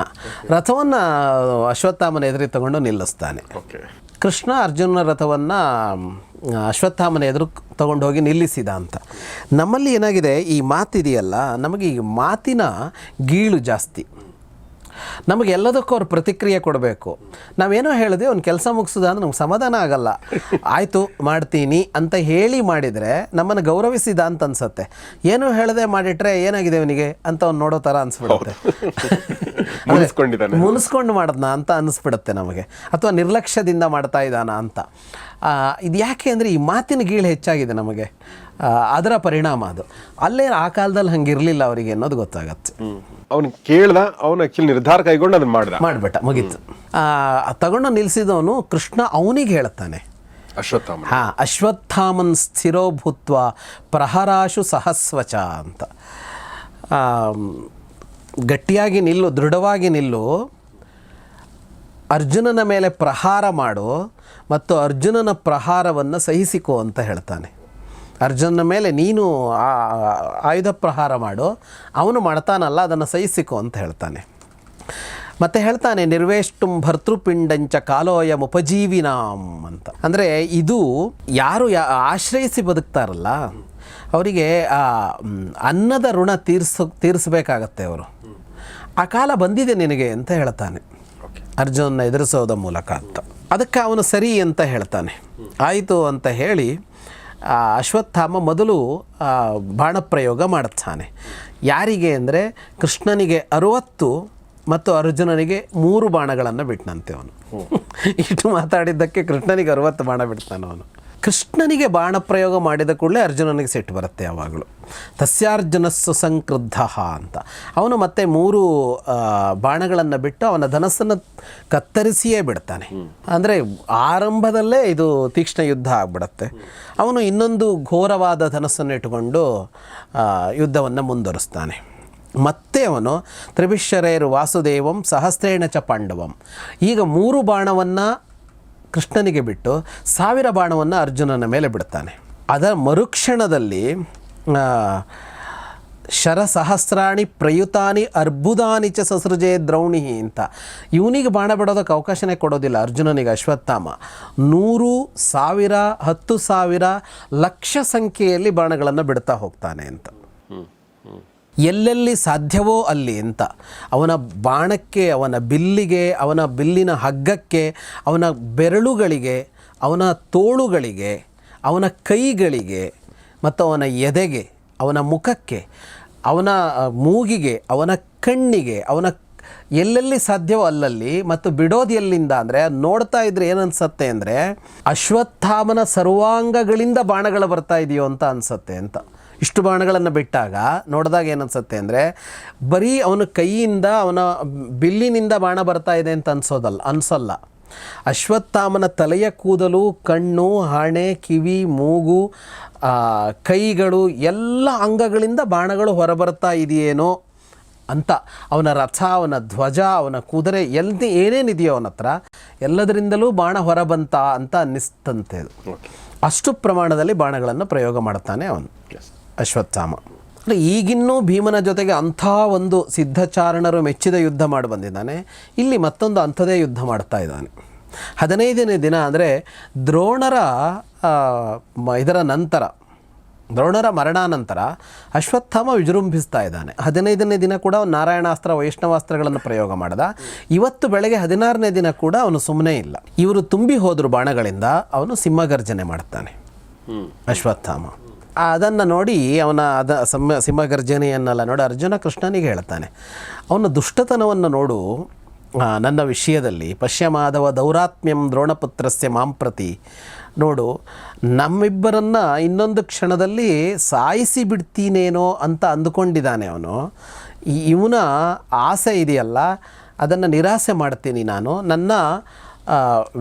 S1: ರಥವನ್ನು ಅಶ್ವತ್ಥಾಮನ ಎದುರಿ ತಗೊಂಡು ನಿಲ್ಲಿಸ್ತಾನೆ. ಕೃಷ್ಣ ಅರ್ಜುನ ರಥವನ್ನು ಅಶ್ವತ್ಥಾಮನ ಎದುರು ತಗೊಂಡು ಹೋಗಿ ನಿಲ್ಲಿಸಿದ ಅಂತ. ನಮ್ಮಲ್ಲಿ ಏನಾಗಿದೆ ಈ ಮಾತಿದೆಯಲ್ಲ ನಮಗೆ ಈ ಮಾತಿನ ಗೀಳು ಜಾಸ್ತಿ. ನಮಗೆ ಎಲ್ಲದಕ್ಕೂ ಅವ್ರು ಪ್ರತಿಕ್ರಿಯೆ ಕೊಡಬೇಕು. ನಾವೇನೋ ಹೇಳಿದೆ ಅವ್ನು ಕೆಲಸ ಮುಗಿಸೋದ ಅಂದ್ರೆ ನಮ್ಗೆ ಸಮಾಧಾನ ಆಗಲ್ಲ. ಆಯಿತು ಮಾಡ್ತೀನಿ ಅಂತ ಹೇಳಿ ಮಾಡಿದರೆ ನಮ್ಮನ್ನು ಗೌರವಿಸಿದ ಅಂತ ಅನ್ಸುತ್ತೆ. ಏನೋ ಹೇಳದೆ ಮಾಡಿಟ್ರೆ ಏನಾಗಿದೆ ಅವನಿಗೆ ಅಂತ ಅವ್ನು ನೋಡೋ ಥರ ಅನಿಸ್ಬಿಡುತ್ತೆ. ಮುನಿಸ್ಕೊಂಡು ಮಾಡದ್ನ ಅಂತ ಅನಿಸ್ಬಿಡುತ್ತೆ ನಮಗೆ. ಅಥವಾ ನಿರ್ಲಕ್ಷ್ಯದಿಂದ ಮಾಡ್ತಾ ಇದ್ದಾನ ಅಂತ. ಇದು ಯಾಕೆ ಅಂದರೆ ಈ ಮಾತಿನ ಗೀಳು ಹೆಚ್ಚಾಗಿದೆ ನಮಗೆ. ಅದರ ಪರಿಣಾಮ ಅದು. ಅಲ್ಲೇ ಆ ಕಾಲದಲ್ಲಿ ಹಂಗಿರಲಿಲ್ಲ ಅವರಿಗೆ ಅನ್ನೋದು ಗೊತ್ತಾಗತ್ತೆ.
S2: ಅವನು ಕೇಳ್ದ ಅವನು ಆ್ಯಕ್ಚುಲಿ ನಿರ್ಧಾರ ಕೈಗೊಂಡು ಅದನ್ನು ಮಾಡಿದ.
S1: ಮಾಡಿಬಿಟ್ಟ ಮುಗೀತು. ತಗೊಂಡು ನಿಲ್ಲಿಸಿದವನು ಕೃಷ್ಣ ಅವನಿಗೆ ಹೇಳ್ತಾನೆ
S2: ಅಶ್ವತ್ಥಾಮ
S1: ಹಾಂ ಅಶ್ವತ್ಥಾಮನ್ ಸ್ಥಿರೋಭೂತ್ವ ಪ್ರಹರಾಶು ಸಹಸ್ವಚ ಅಂತ. ಗಟ್ಟಿಯಾಗಿ ನಿಲ್ಲು ದೃಢವಾಗಿ ನಿಲ್ಲು ಅರ್ಜುನನ ಮೇಲೆ ಪ್ರಹಾರ ಮಾಡು ಮತ್ತು ಅರ್ಜುನನ ಪ್ರಹಾರವನ್ನು ಸಹಿಸಿಕೋ ಅಂತ ಹೇಳ್ತಾನೆ. ಅರ್ಜುನನ ಮೇಲೆ ನೀನು ಆಯುಧ ಪ್ರಹಾರ ಮಾಡು ಅವನು ಮಾಡ್ತಾನಲ್ಲ ಅದನ್ನು ಸಹಿಸಿಕೋ ಅಂತ ಹೇಳ್ತಾನೆ. ಮತ್ತು ಹೇಳ್ತಾನೆ ನಿರ್ವೇಷ್ಟುಂ ಭರ್ತೃಪಿಂಡಂಚ ಕಾಲೋಯಂ ಉಪಜೀವಿನಾಂ ಅಂತ. ಅಂದರೆ ಇದು ಯಾರು ಯಾ ಆಶ್ರಯಿಸಿ ಬದುಕ್ತಾರಲ್ಲ ಅವರಿಗೆ ಆ ಅನ್ನದ ಋಣ ತೀರ್ಸ ತೀರಿಸಬೇಕಾಗತ್ತೆ ಅವರು. ಆ ಕಾಲ ಬಂದಿದೆ ನಿನಗೆ ಅಂತ ಹೇಳ್ತಾನೆ. ಅರ್ಜುನನ್ನ ಎದುರಿಸೋದ ಮೂಲಕ ಅಂತ. ಅದಕ್ಕೆ ಅವನು ಸರಿ ಅಂತ ಹೇಳ್ತಾನೆ. ಆಯಿತು ಅಂತ ಹೇಳಿ ಅಶ್ವತ್ಥಾಮ ಮೊದಲು ಬಾಣಪ್ರಯೋಗ ಮಾಡುತ್ತಾನೆ ಯಾರಿಗೆ ಅಂದರೆ ಕೃಷ್ಣನಿಗೆ ಅರುವತ್ತು ಮತ್ತು ಅರ್ಜುನನಿಗೆ ಮೂರು ಬಾಣಗಳನ್ನು ಬಿಟ್ಟನಂತೆ ಅವನು. ಇಷ್ಟು ಮಾತಾಡಿದ್ದಕ್ಕೆ ಕೃಷ್ಣನಿಗೆ ಅರುವತ್ತು ಬಾಣ ಬಿಡ್ತಾನೆ ಅವನು. ಕೃಷ್ಣನಿಗೆ ಬಾಣ ಪ್ರಯೋಗ ಮಾಡಿದ ಕೂಡಲೇ ಅರ್ಜುನನಿಗೆ ಸಿಟ್ಟು ಬರುತ್ತೆ ಯಾವಾಗಲೂ. ತಸ್ಯಾರ್ಜುನಸ್ಸು ಸಂಕ್ರುದ್ಧ ಅಂತ. ಅವನು ಮತ್ತೆ ಮೂರು ಬಾಣಗಳನ್ನು ಬಿಟ್ಟು ಅವನ ಧನಸ್ಸನ್ನು ಕತ್ತರಿಸಿಯೇ ಬಿಡ್ತಾನೆ. ಅಂದರೆ ಆರಂಭದಲ್ಲೇ ಇದು ತೀಕ್ಷ್ಣ ಯುದ್ಧ ಆಗಿಬಿಡತ್ತೆ. ಅವನು ಇನ್ನೊಂದು ಘೋರವಾದ ಧನಸ್ಸನ್ನು ಇಟ್ಟುಕೊಂಡು ಯುದ್ಧವನ್ನು ಮುಂದುವರಿಸ್ತಾನೆ. ಮತ್ತೆ ಅವನು ತ್ರಿಭಿಶ್ವರೇರು ವಾಸುದೇವಂ ಸಹಸ್ರೇಣ ಚ ಪಾಂಡವಂ. ಈಗ ಮೂರು ಬಾಣವನ್ನು ಕೃಷ್ಣನಿಗೆ ಬಿಟ್ಟು ಸಾವಿರ ಬಾಣವನ್ನು ಅರ್ಜುನನ ಮೇಲೆ ಬಿಡ್ತಾನೆ. ಅದರ ಮರುಕ್ಷಣದಲ್ಲಿ ಶರಸಹಸ್ರಾಣಿ ಪ್ರಯುತಾನಿ ಅರ್ಬುದಾನಿ ಚ ಸಸೃಜೆ ದ್ರೌಣಿ ಅಂತ. ಇವನಿಗೆ ಬಾಣ ಬಿಡೋದಕ್ಕೆ ಅವಕಾಶನೇ ಕೊಡೋದಿಲ್ಲ ಅರ್ಜುನನಿಗೆ ಅಶ್ವತ್ಥಾಮ. ನೂರು ಸಾವಿರ, ಹತ್ತು ಸಾವಿರ ಲಕ್ಷ ಸಂಖ್ಯೆಯಲ್ಲಿ ಬಾಣಗಳನ್ನು ಬಿಡ್ತಾ ಹೋಗ್ತಾನೆ ಅಂತ. ಎಲ್ಲೆಲ್ಲಿ ಸಾಧ್ಯವೋ ಅಲ್ಲಿ ಅಂತ. ಅವನ ಬಾಣಕ್ಕೆ, ಅವನ ಬಿಲ್ಲಿಗೆ, ಅವನ ಬಿಲ್ಲಿನ ಹಗ್ಗಕ್ಕೆ, ಅವನ ಬೆರಳುಗಳಿಗೆ, ಅವನ ತೋಳುಗಳಿಗೆ, ಅವನ ಕೈಗಳಿಗೆ, ಮತ್ತು ಅವನ ಎದೆಗೆ, ಅವನ ಮುಖಕ್ಕೆ, ಅವನ ಮೂಗಿಗೆ, ಅವನ ಕಣ್ಣಿಗೆ, ಅವನ ಎಲ್ಲೆಲ್ಲಿ ಸಾಧ್ಯವೋ ಅಲ್ಲಲ್ಲಿ, ಮತ್ತು ಬಿಡೋದು ಎಲ್ಲಿಂದ ಅಂದರೆ, ನೋಡ್ತಾ ಇದ್ರೆ ಏನನ್ಸತ್ತೆ ಅಂದರೆ, ಅಶ್ವತ್ಥಾಮನ ಸರ್ವಾಂಗಗಳಿಂದ ಬಾಣಗಳು ಬರ್ತಾ ಇದೆಯೋ ಅಂತ ಅನಿಸತ್ತೆ ಅಂತ. ಇಷ್ಟು ಬಾಣಗಳನ್ನು ಬಿಟ್ಟಾಗ ನೋಡಿದಾಗ ಏನನ್ಸುತ್ತೆ ಅಂದರೆ ಬರೀ ಅವನ ಕೈಯಿಂದ ಅವನ ಬಿಲ್ಲಿನಿಂದ ಬಾಣ ಬರ್ತಾ ಇದೆ ಅಂತ ಅನ್ಸೋದಲ್ಲ ಅನ್ಸಲ್ಲ. ಅಶ್ವತ್ಥಾಮನ ತಲೆಯ ಕೂದಲು ಕಣ್ಣು ಹಣೆ ಕಿವಿ ಮೂಗು ಕೈಗಳು ಎಲ್ಲ ಅಂಗಗಳಿಂದ ಬಾಣಗಳು ಹೊರಬರ್ತಾ ಇದೆಯೇನೋ ಅಂತ. ಅವನ ರಥ ಅವನ ಧ್ವಜ ಅವನ ಕುದುರೆ ಎಲ್ಲಿ ಏನೇನಿದೆಯೋ ಅವನ ಹತ್ರ ಎಲ್ಲದರಿಂದಲೂ ಬಾಣ ಹೊರಬಂತ ಅಂತ ಅನ್ನಿಸ್ತಂತೆ ಅದು. ಅಷ್ಟು ಪ್ರಮಾಣದಲ್ಲಿ ಬಾಣಗಳನ್ನು ಪ್ರಯೋಗ ಮಾಡ್ತಾನೆ ಅವನು. ಅಶ್ವತ್ಥಾಮ. ಅಂದರೆ ಈಗಿನ್ನೂ ಭೀಮನ ಜೊತೆಗೆ ಅಂಥ ಒಂದು ಸಿದ್ಧಚಾರಣರು ಮೆಚ್ಚಿದ ಯುದ್ಧ ಮಾಡಿ ಬಂದಿದ್ದಾನೆ. ಇಲ್ಲಿ ಮತ್ತೊಂದು ಅಂಥದೇ ಯುದ್ಧ ಮಾಡ್ತಾ ಇದ್ದಾನೆ. ಹದಿನೈದನೇ ದಿನ ಅಂದರೆ ದ್ರೋಣರ ಇದರ ನಂತರ ದ್ರೋಣರ ಮರಣಾನಂತರ ಅಶ್ವತ್ಥಾಮ ವಿಜೃಂಭಿಸ್ತಾ ಇದ್ದಾನೆ. ಹದಿನೈದನೇ ದಿನ ಕೂಡ ಅವನು ನಾರಾಯಣಾಸ್ತ್ರ ವೈಷ್ಣವಾಸ್ತ್ರಗಳನ್ನು ಪ್ರಯೋಗ ಮಾಡ್ದ. ಇವತ್ತು ಬೆಳಗ್ಗೆ ಹದಿನಾರನೇ ದಿನ ಕೂಡ ಅವನು ಸುಮ್ಮನೆ ಇಲ್ಲ. ಇವರು ತುಂಬಿ ಹೋದರು ಬಾಣಗಳಿಂದ ಅವನು ಸಿಂಹಗರ್ಜನೆ ಮಾಡ್ತಾನೆ. ಅಶ್ವತ್ಥಾಮ. ಅದನ್ನು ನೋಡಿ ಅವನ ಅದ ಸಮ ಸಿಂಹಗರ್ಜನೆಯನ್ನೆಲ್ಲ ನೋಡಿ ಅರ್ಜುನ ಕೃಷ್ಣನಿಗೆ ಹೇಳ್ತಾನೆ, ಅವನ ದುಷ್ಟತನವನ್ನು ನೋಡು. ನನ್ನ ವಿಷಯದಲ್ಲಿ ಪಶ್ಯಮಾಧವ ದೌರಾತ್ಮ್ಯಂ ದ್ರೋಣಪುತ್ರಸ್ಯ ಮಾಂ ಪ್ರತಿ. ನೋಡು, ನಮ್ಮಿಬ್ಬರನ್ನು ಇನ್ನೊಂದು ಕ್ಷಣದಲ್ಲಿ ಸಾಯಿಸಿ ಬಿಡ್ತೀನೇನೋ ಅಂತ ಅಂದುಕೊಂಡಿದ್ದಾನೆ ಅವನು. ಇವನ ಆಸೆ ಇದೆಯಲ್ಲ, ಅದನ್ನು ನಿರಾಸೆ ಮಾಡ್ತೀನಿ ನಾನು. ನನ್ನ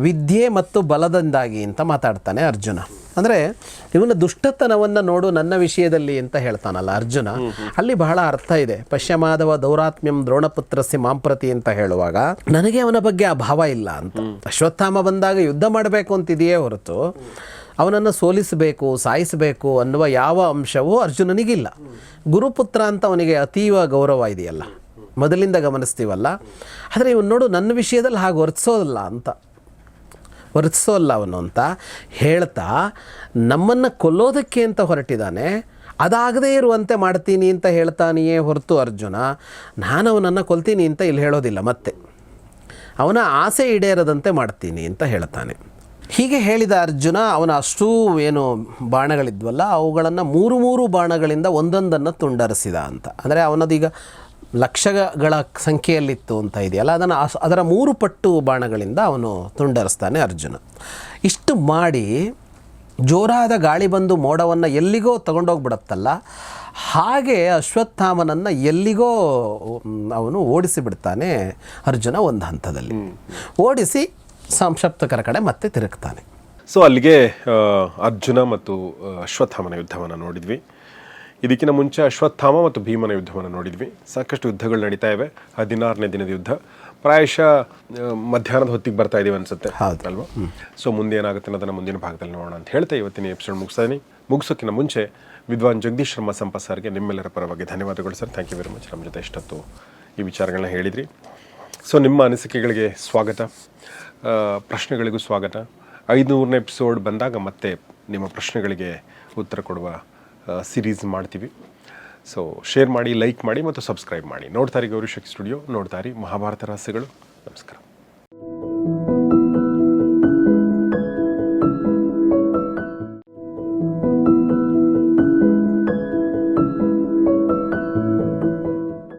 S1: ವಿದ್ಯೆ ಮತ್ತು ಬಲದಿಂದಾಗಿ, ಅಂತ ಮಾತಾಡ್ತಾನೆ ಅರ್ಜುನ. ಅಂದರೆ ಇವನ ದುಷ್ಟತನವನ್ನು ನೋಡು ನನ್ನ ವಿಷಯದಲ್ಲಿ ಅಂತ ಹೇಳ್ತಾನಲ್ಲ ಅರ್ಜುನ. ಅಲ್ಲಿ ಬಹಳ ಅರ್ಥ ಇದೆ. ಪಶ್ಯಮಾಧವ ದೌರಾತ್ಮ್ಯಂ ದ್ರೋಣಪುತ್ರಸ್ಯ ಮಾಂಪ್ರತಿ ಅಂತ ಹೇಳುವಾಗ ನನಗೆ ಅವನ ಬಗ್ಗೆ ಆ ಭಾವ ಇಲ್ಲ ಅಂತ. ಅಶ್ವತ್ಥಾಮ ಬಂದಾಗ ಯುದ್ಧ ಮಾಡಬೇಕು ಅಂತಿದೆಯೇ ಹೊರತು ಅವನನ್ನು ಸೋಲಿಸಬೇಕು ಸಾಯಿಸಬೇಕು ಅನ್ನುವ ಯಾವ ಅಂಶವೂ ಅರ್ಜುನನಿಗಿಲ್ಲ. ಗುರುಪುತ್ರ ಅಂತ ಅವನಿಗೆ ಅತೀವ ಗೌರವ ಇದೆಯಲ್ಲ. ಮೊದಲಿಂದ ಗಮನಿಸ್ತೀವಲ್ಲ. ಆದರೆ ಇವನು ನೋಡು ನನ್ನ ವಿಷಯದಲ್ಲಿ ಹಾಗೆ ವರ್ತಿಸೋದಲ್ಲ ಅಂತ. ವರ್ತಿಸೋಲ್ಲ ಅವನು ಅಂತ ಹೇಳ್ತಾ ನಮ್ಮನ್ನು ಕೊಲ್ಲೋದಕ್ಕೆ ಅಂತ ಹೊರಟಿದ್ದಾನೆ ಅದಾಗದೇ ಇರುವಂತೆ ಮಾಡ್ತೀನಿ ಅಂತ ಹೇಳ್ತಾನೆಯೇ ಹೊರತು ಅರ್ಜುನ, ನಾನು ಅವನನ್ನು ಕೊಲ್ತೀನಿ ಅಂತ ಇಲ್ಲಿ ಹೇಳೋದಿಲ್ಲ, ಮತ್ತೆ ಅವನ ಆಸೆ ಈಡೇರದಂತೆ ಮಾಡ್ತೀನಿ ಅಂತ ಹೇಳ್ತಾನೆ. ಹೀಗೆ ಹೇಳಿದ ಅರ್ಜುನ, ಅವನ ಅಷ್ಟೂ ಏನು ಬಾಣಗಳಿದ್ವಲ್ಲ, ಅವುಗಳನ್ನು ಮೂರು ಮೂರು ಬಾಣಗಳಿಂದ ಒಂದೊಂದನ್ನು ತುಂಡರಿಸಿದ ಅಂತ. ಅಂದರೆ ಅವನದೀಗ ಲಕ್ಷಗಳ ಸಂಖ್ಯೆಯಲ್ಲಿತ್ತು ಅಂತ ಇದೆಯಲ್ಲ ಅದನ್ನು ಅದರ ಮೂರು ಪಟ್ಟು ಬಾಣಗಳಿಂದ ಅವನು ತುಂಡರಿಸ್ತಾನೆ ಅರ್ಜುನ. ಇಷ್ಟು ಮಾಡಿ ಜೋರಾದ ಗಾಳಿ ಬಂದು ಮೋಡವನ್ನು ಎಲ್ಲಿಗೋ ತಗೊಂಡೋಗ್ಬಿಡತ್ತಲ್ಲ ಹಾಗೆ ಅಶ್ವತ್ಥಾಮನನ್ನು ಎಲ್ಲಿಗೋ ಅವನು ಓಡಿಸಿಬಿಡ್ತಾನೆ ಅರ್ಜುನ ಒಂದು ಹಂತದಲ್ಲಿ. ಓಡಿಸಿ ಸಂಕ್ಷಪ್ತಕರ ಕಡೆ ಮತ್ತೆ ತಿರುಗ್ತಾನೆ.
S2: ಸೊ ಅಲ್ಲಿಗೆ ಅರ್ಜುನ ಮತ್ತು ಅಶ್ವತ್ಥಾಮನ ಯುದ್ಧವನ್ನು ನೋಡಿದ್ವಿ. ಇದಕ್ಕಿಂತ ಮುಂಚೆ ಅಶ್ವತ್ಥಾಮ ಮತ್ತು ಭೀಮನ ಯುದ್ಧವನ್ನು ನೋಡಿದ್ವಿ. ಸಾಕಷ್ಟು ಯುದ್ಧಗಳು ನಡೀತಾ ಇವೆ. ಹದಿನಾರನೇ ದಿನದ ಯುದ್ಧ. ಪ್ರಾಯಶಃ ಮಧ್ಯಾಹ್ನದ ಹೊತ್ತಿಗೆ ಬರ್ತಾ ಇದೀವಿ ಅನ್ಸುತ್ತೆ. ಅಲ್ವಾ? ಸೊ ಮುಂದೆ ಏನಾಗುತ್ತೆ ಅನ್ನೋದನ್ನ ಮುಂದಿನ ಭಾಗದಲ್ಲಿ ನೋಡೋಣ ಅಂತ ಹೇಳ್ತಾ ಇವತ್ತಿನ ಎಪಿಸೋಡ್ ಮುಗಿಸ್ತಾನೆ. ಮುಗಿಸೋಕ್ಕಿಂತ ಮುಂಚೆ ವಿದ್ವಾನ್ ಜಗದೀಶ್ ಶರ್ಮಾ ಸಂಪ ಸರ್ಗೆ ನಿಮ್ಮೆಲ್ಲರ ಪರವಾಗಿ ಧನ್ಯವಾದಗಳು sir. Thank you very much ನಮ್ಮ ಜೊತೆ ಇಷ್ಟೊತ್ತು ಈ ವಿಚಾರಗಳನ್ನ ಹೇಳಿದ್ರಿ. ಸೊ ನಿಮ್ಮ ಅನಿಸಿಕೆಗಳಿಗೆ ಸ್ವಾಗತ. ಪ್ರಶ್ನೆಗಳಿಗೂ ಸ್ವಾಗತ. ಐದುನೂರನೇ ಎಪಿಸೋಡ್ ಬಂದಾಗ ಮತ್ತೆ ನಿಮ್ಮ ಪ್ರಶ್ನೆಗಳಿಗೆ ಉತ್ತರ ಕೊಡುವ ಸಿರೀಸ್ ಮಾಡ್ತೀವಿ. ಸೊ ಶೇರ್ ಮಾಡಿ ಲೈಕ್ ಮಾಡಿ ಮತ್ತು ಸಬ್ಸ್ಕ್ರೈಬ್ ಮಾಡಿ. ನೋಡ್ತಾರೆ ಗೌರಿ ಶಕ್ತಿ ಸ್ಟುಡಿಯೋ ನೋಡ್ತಾರೆ ಮಹಾಭಾರತ ರಹಸ್ಯಗಳು. ನಮಸ್ಕಾರ.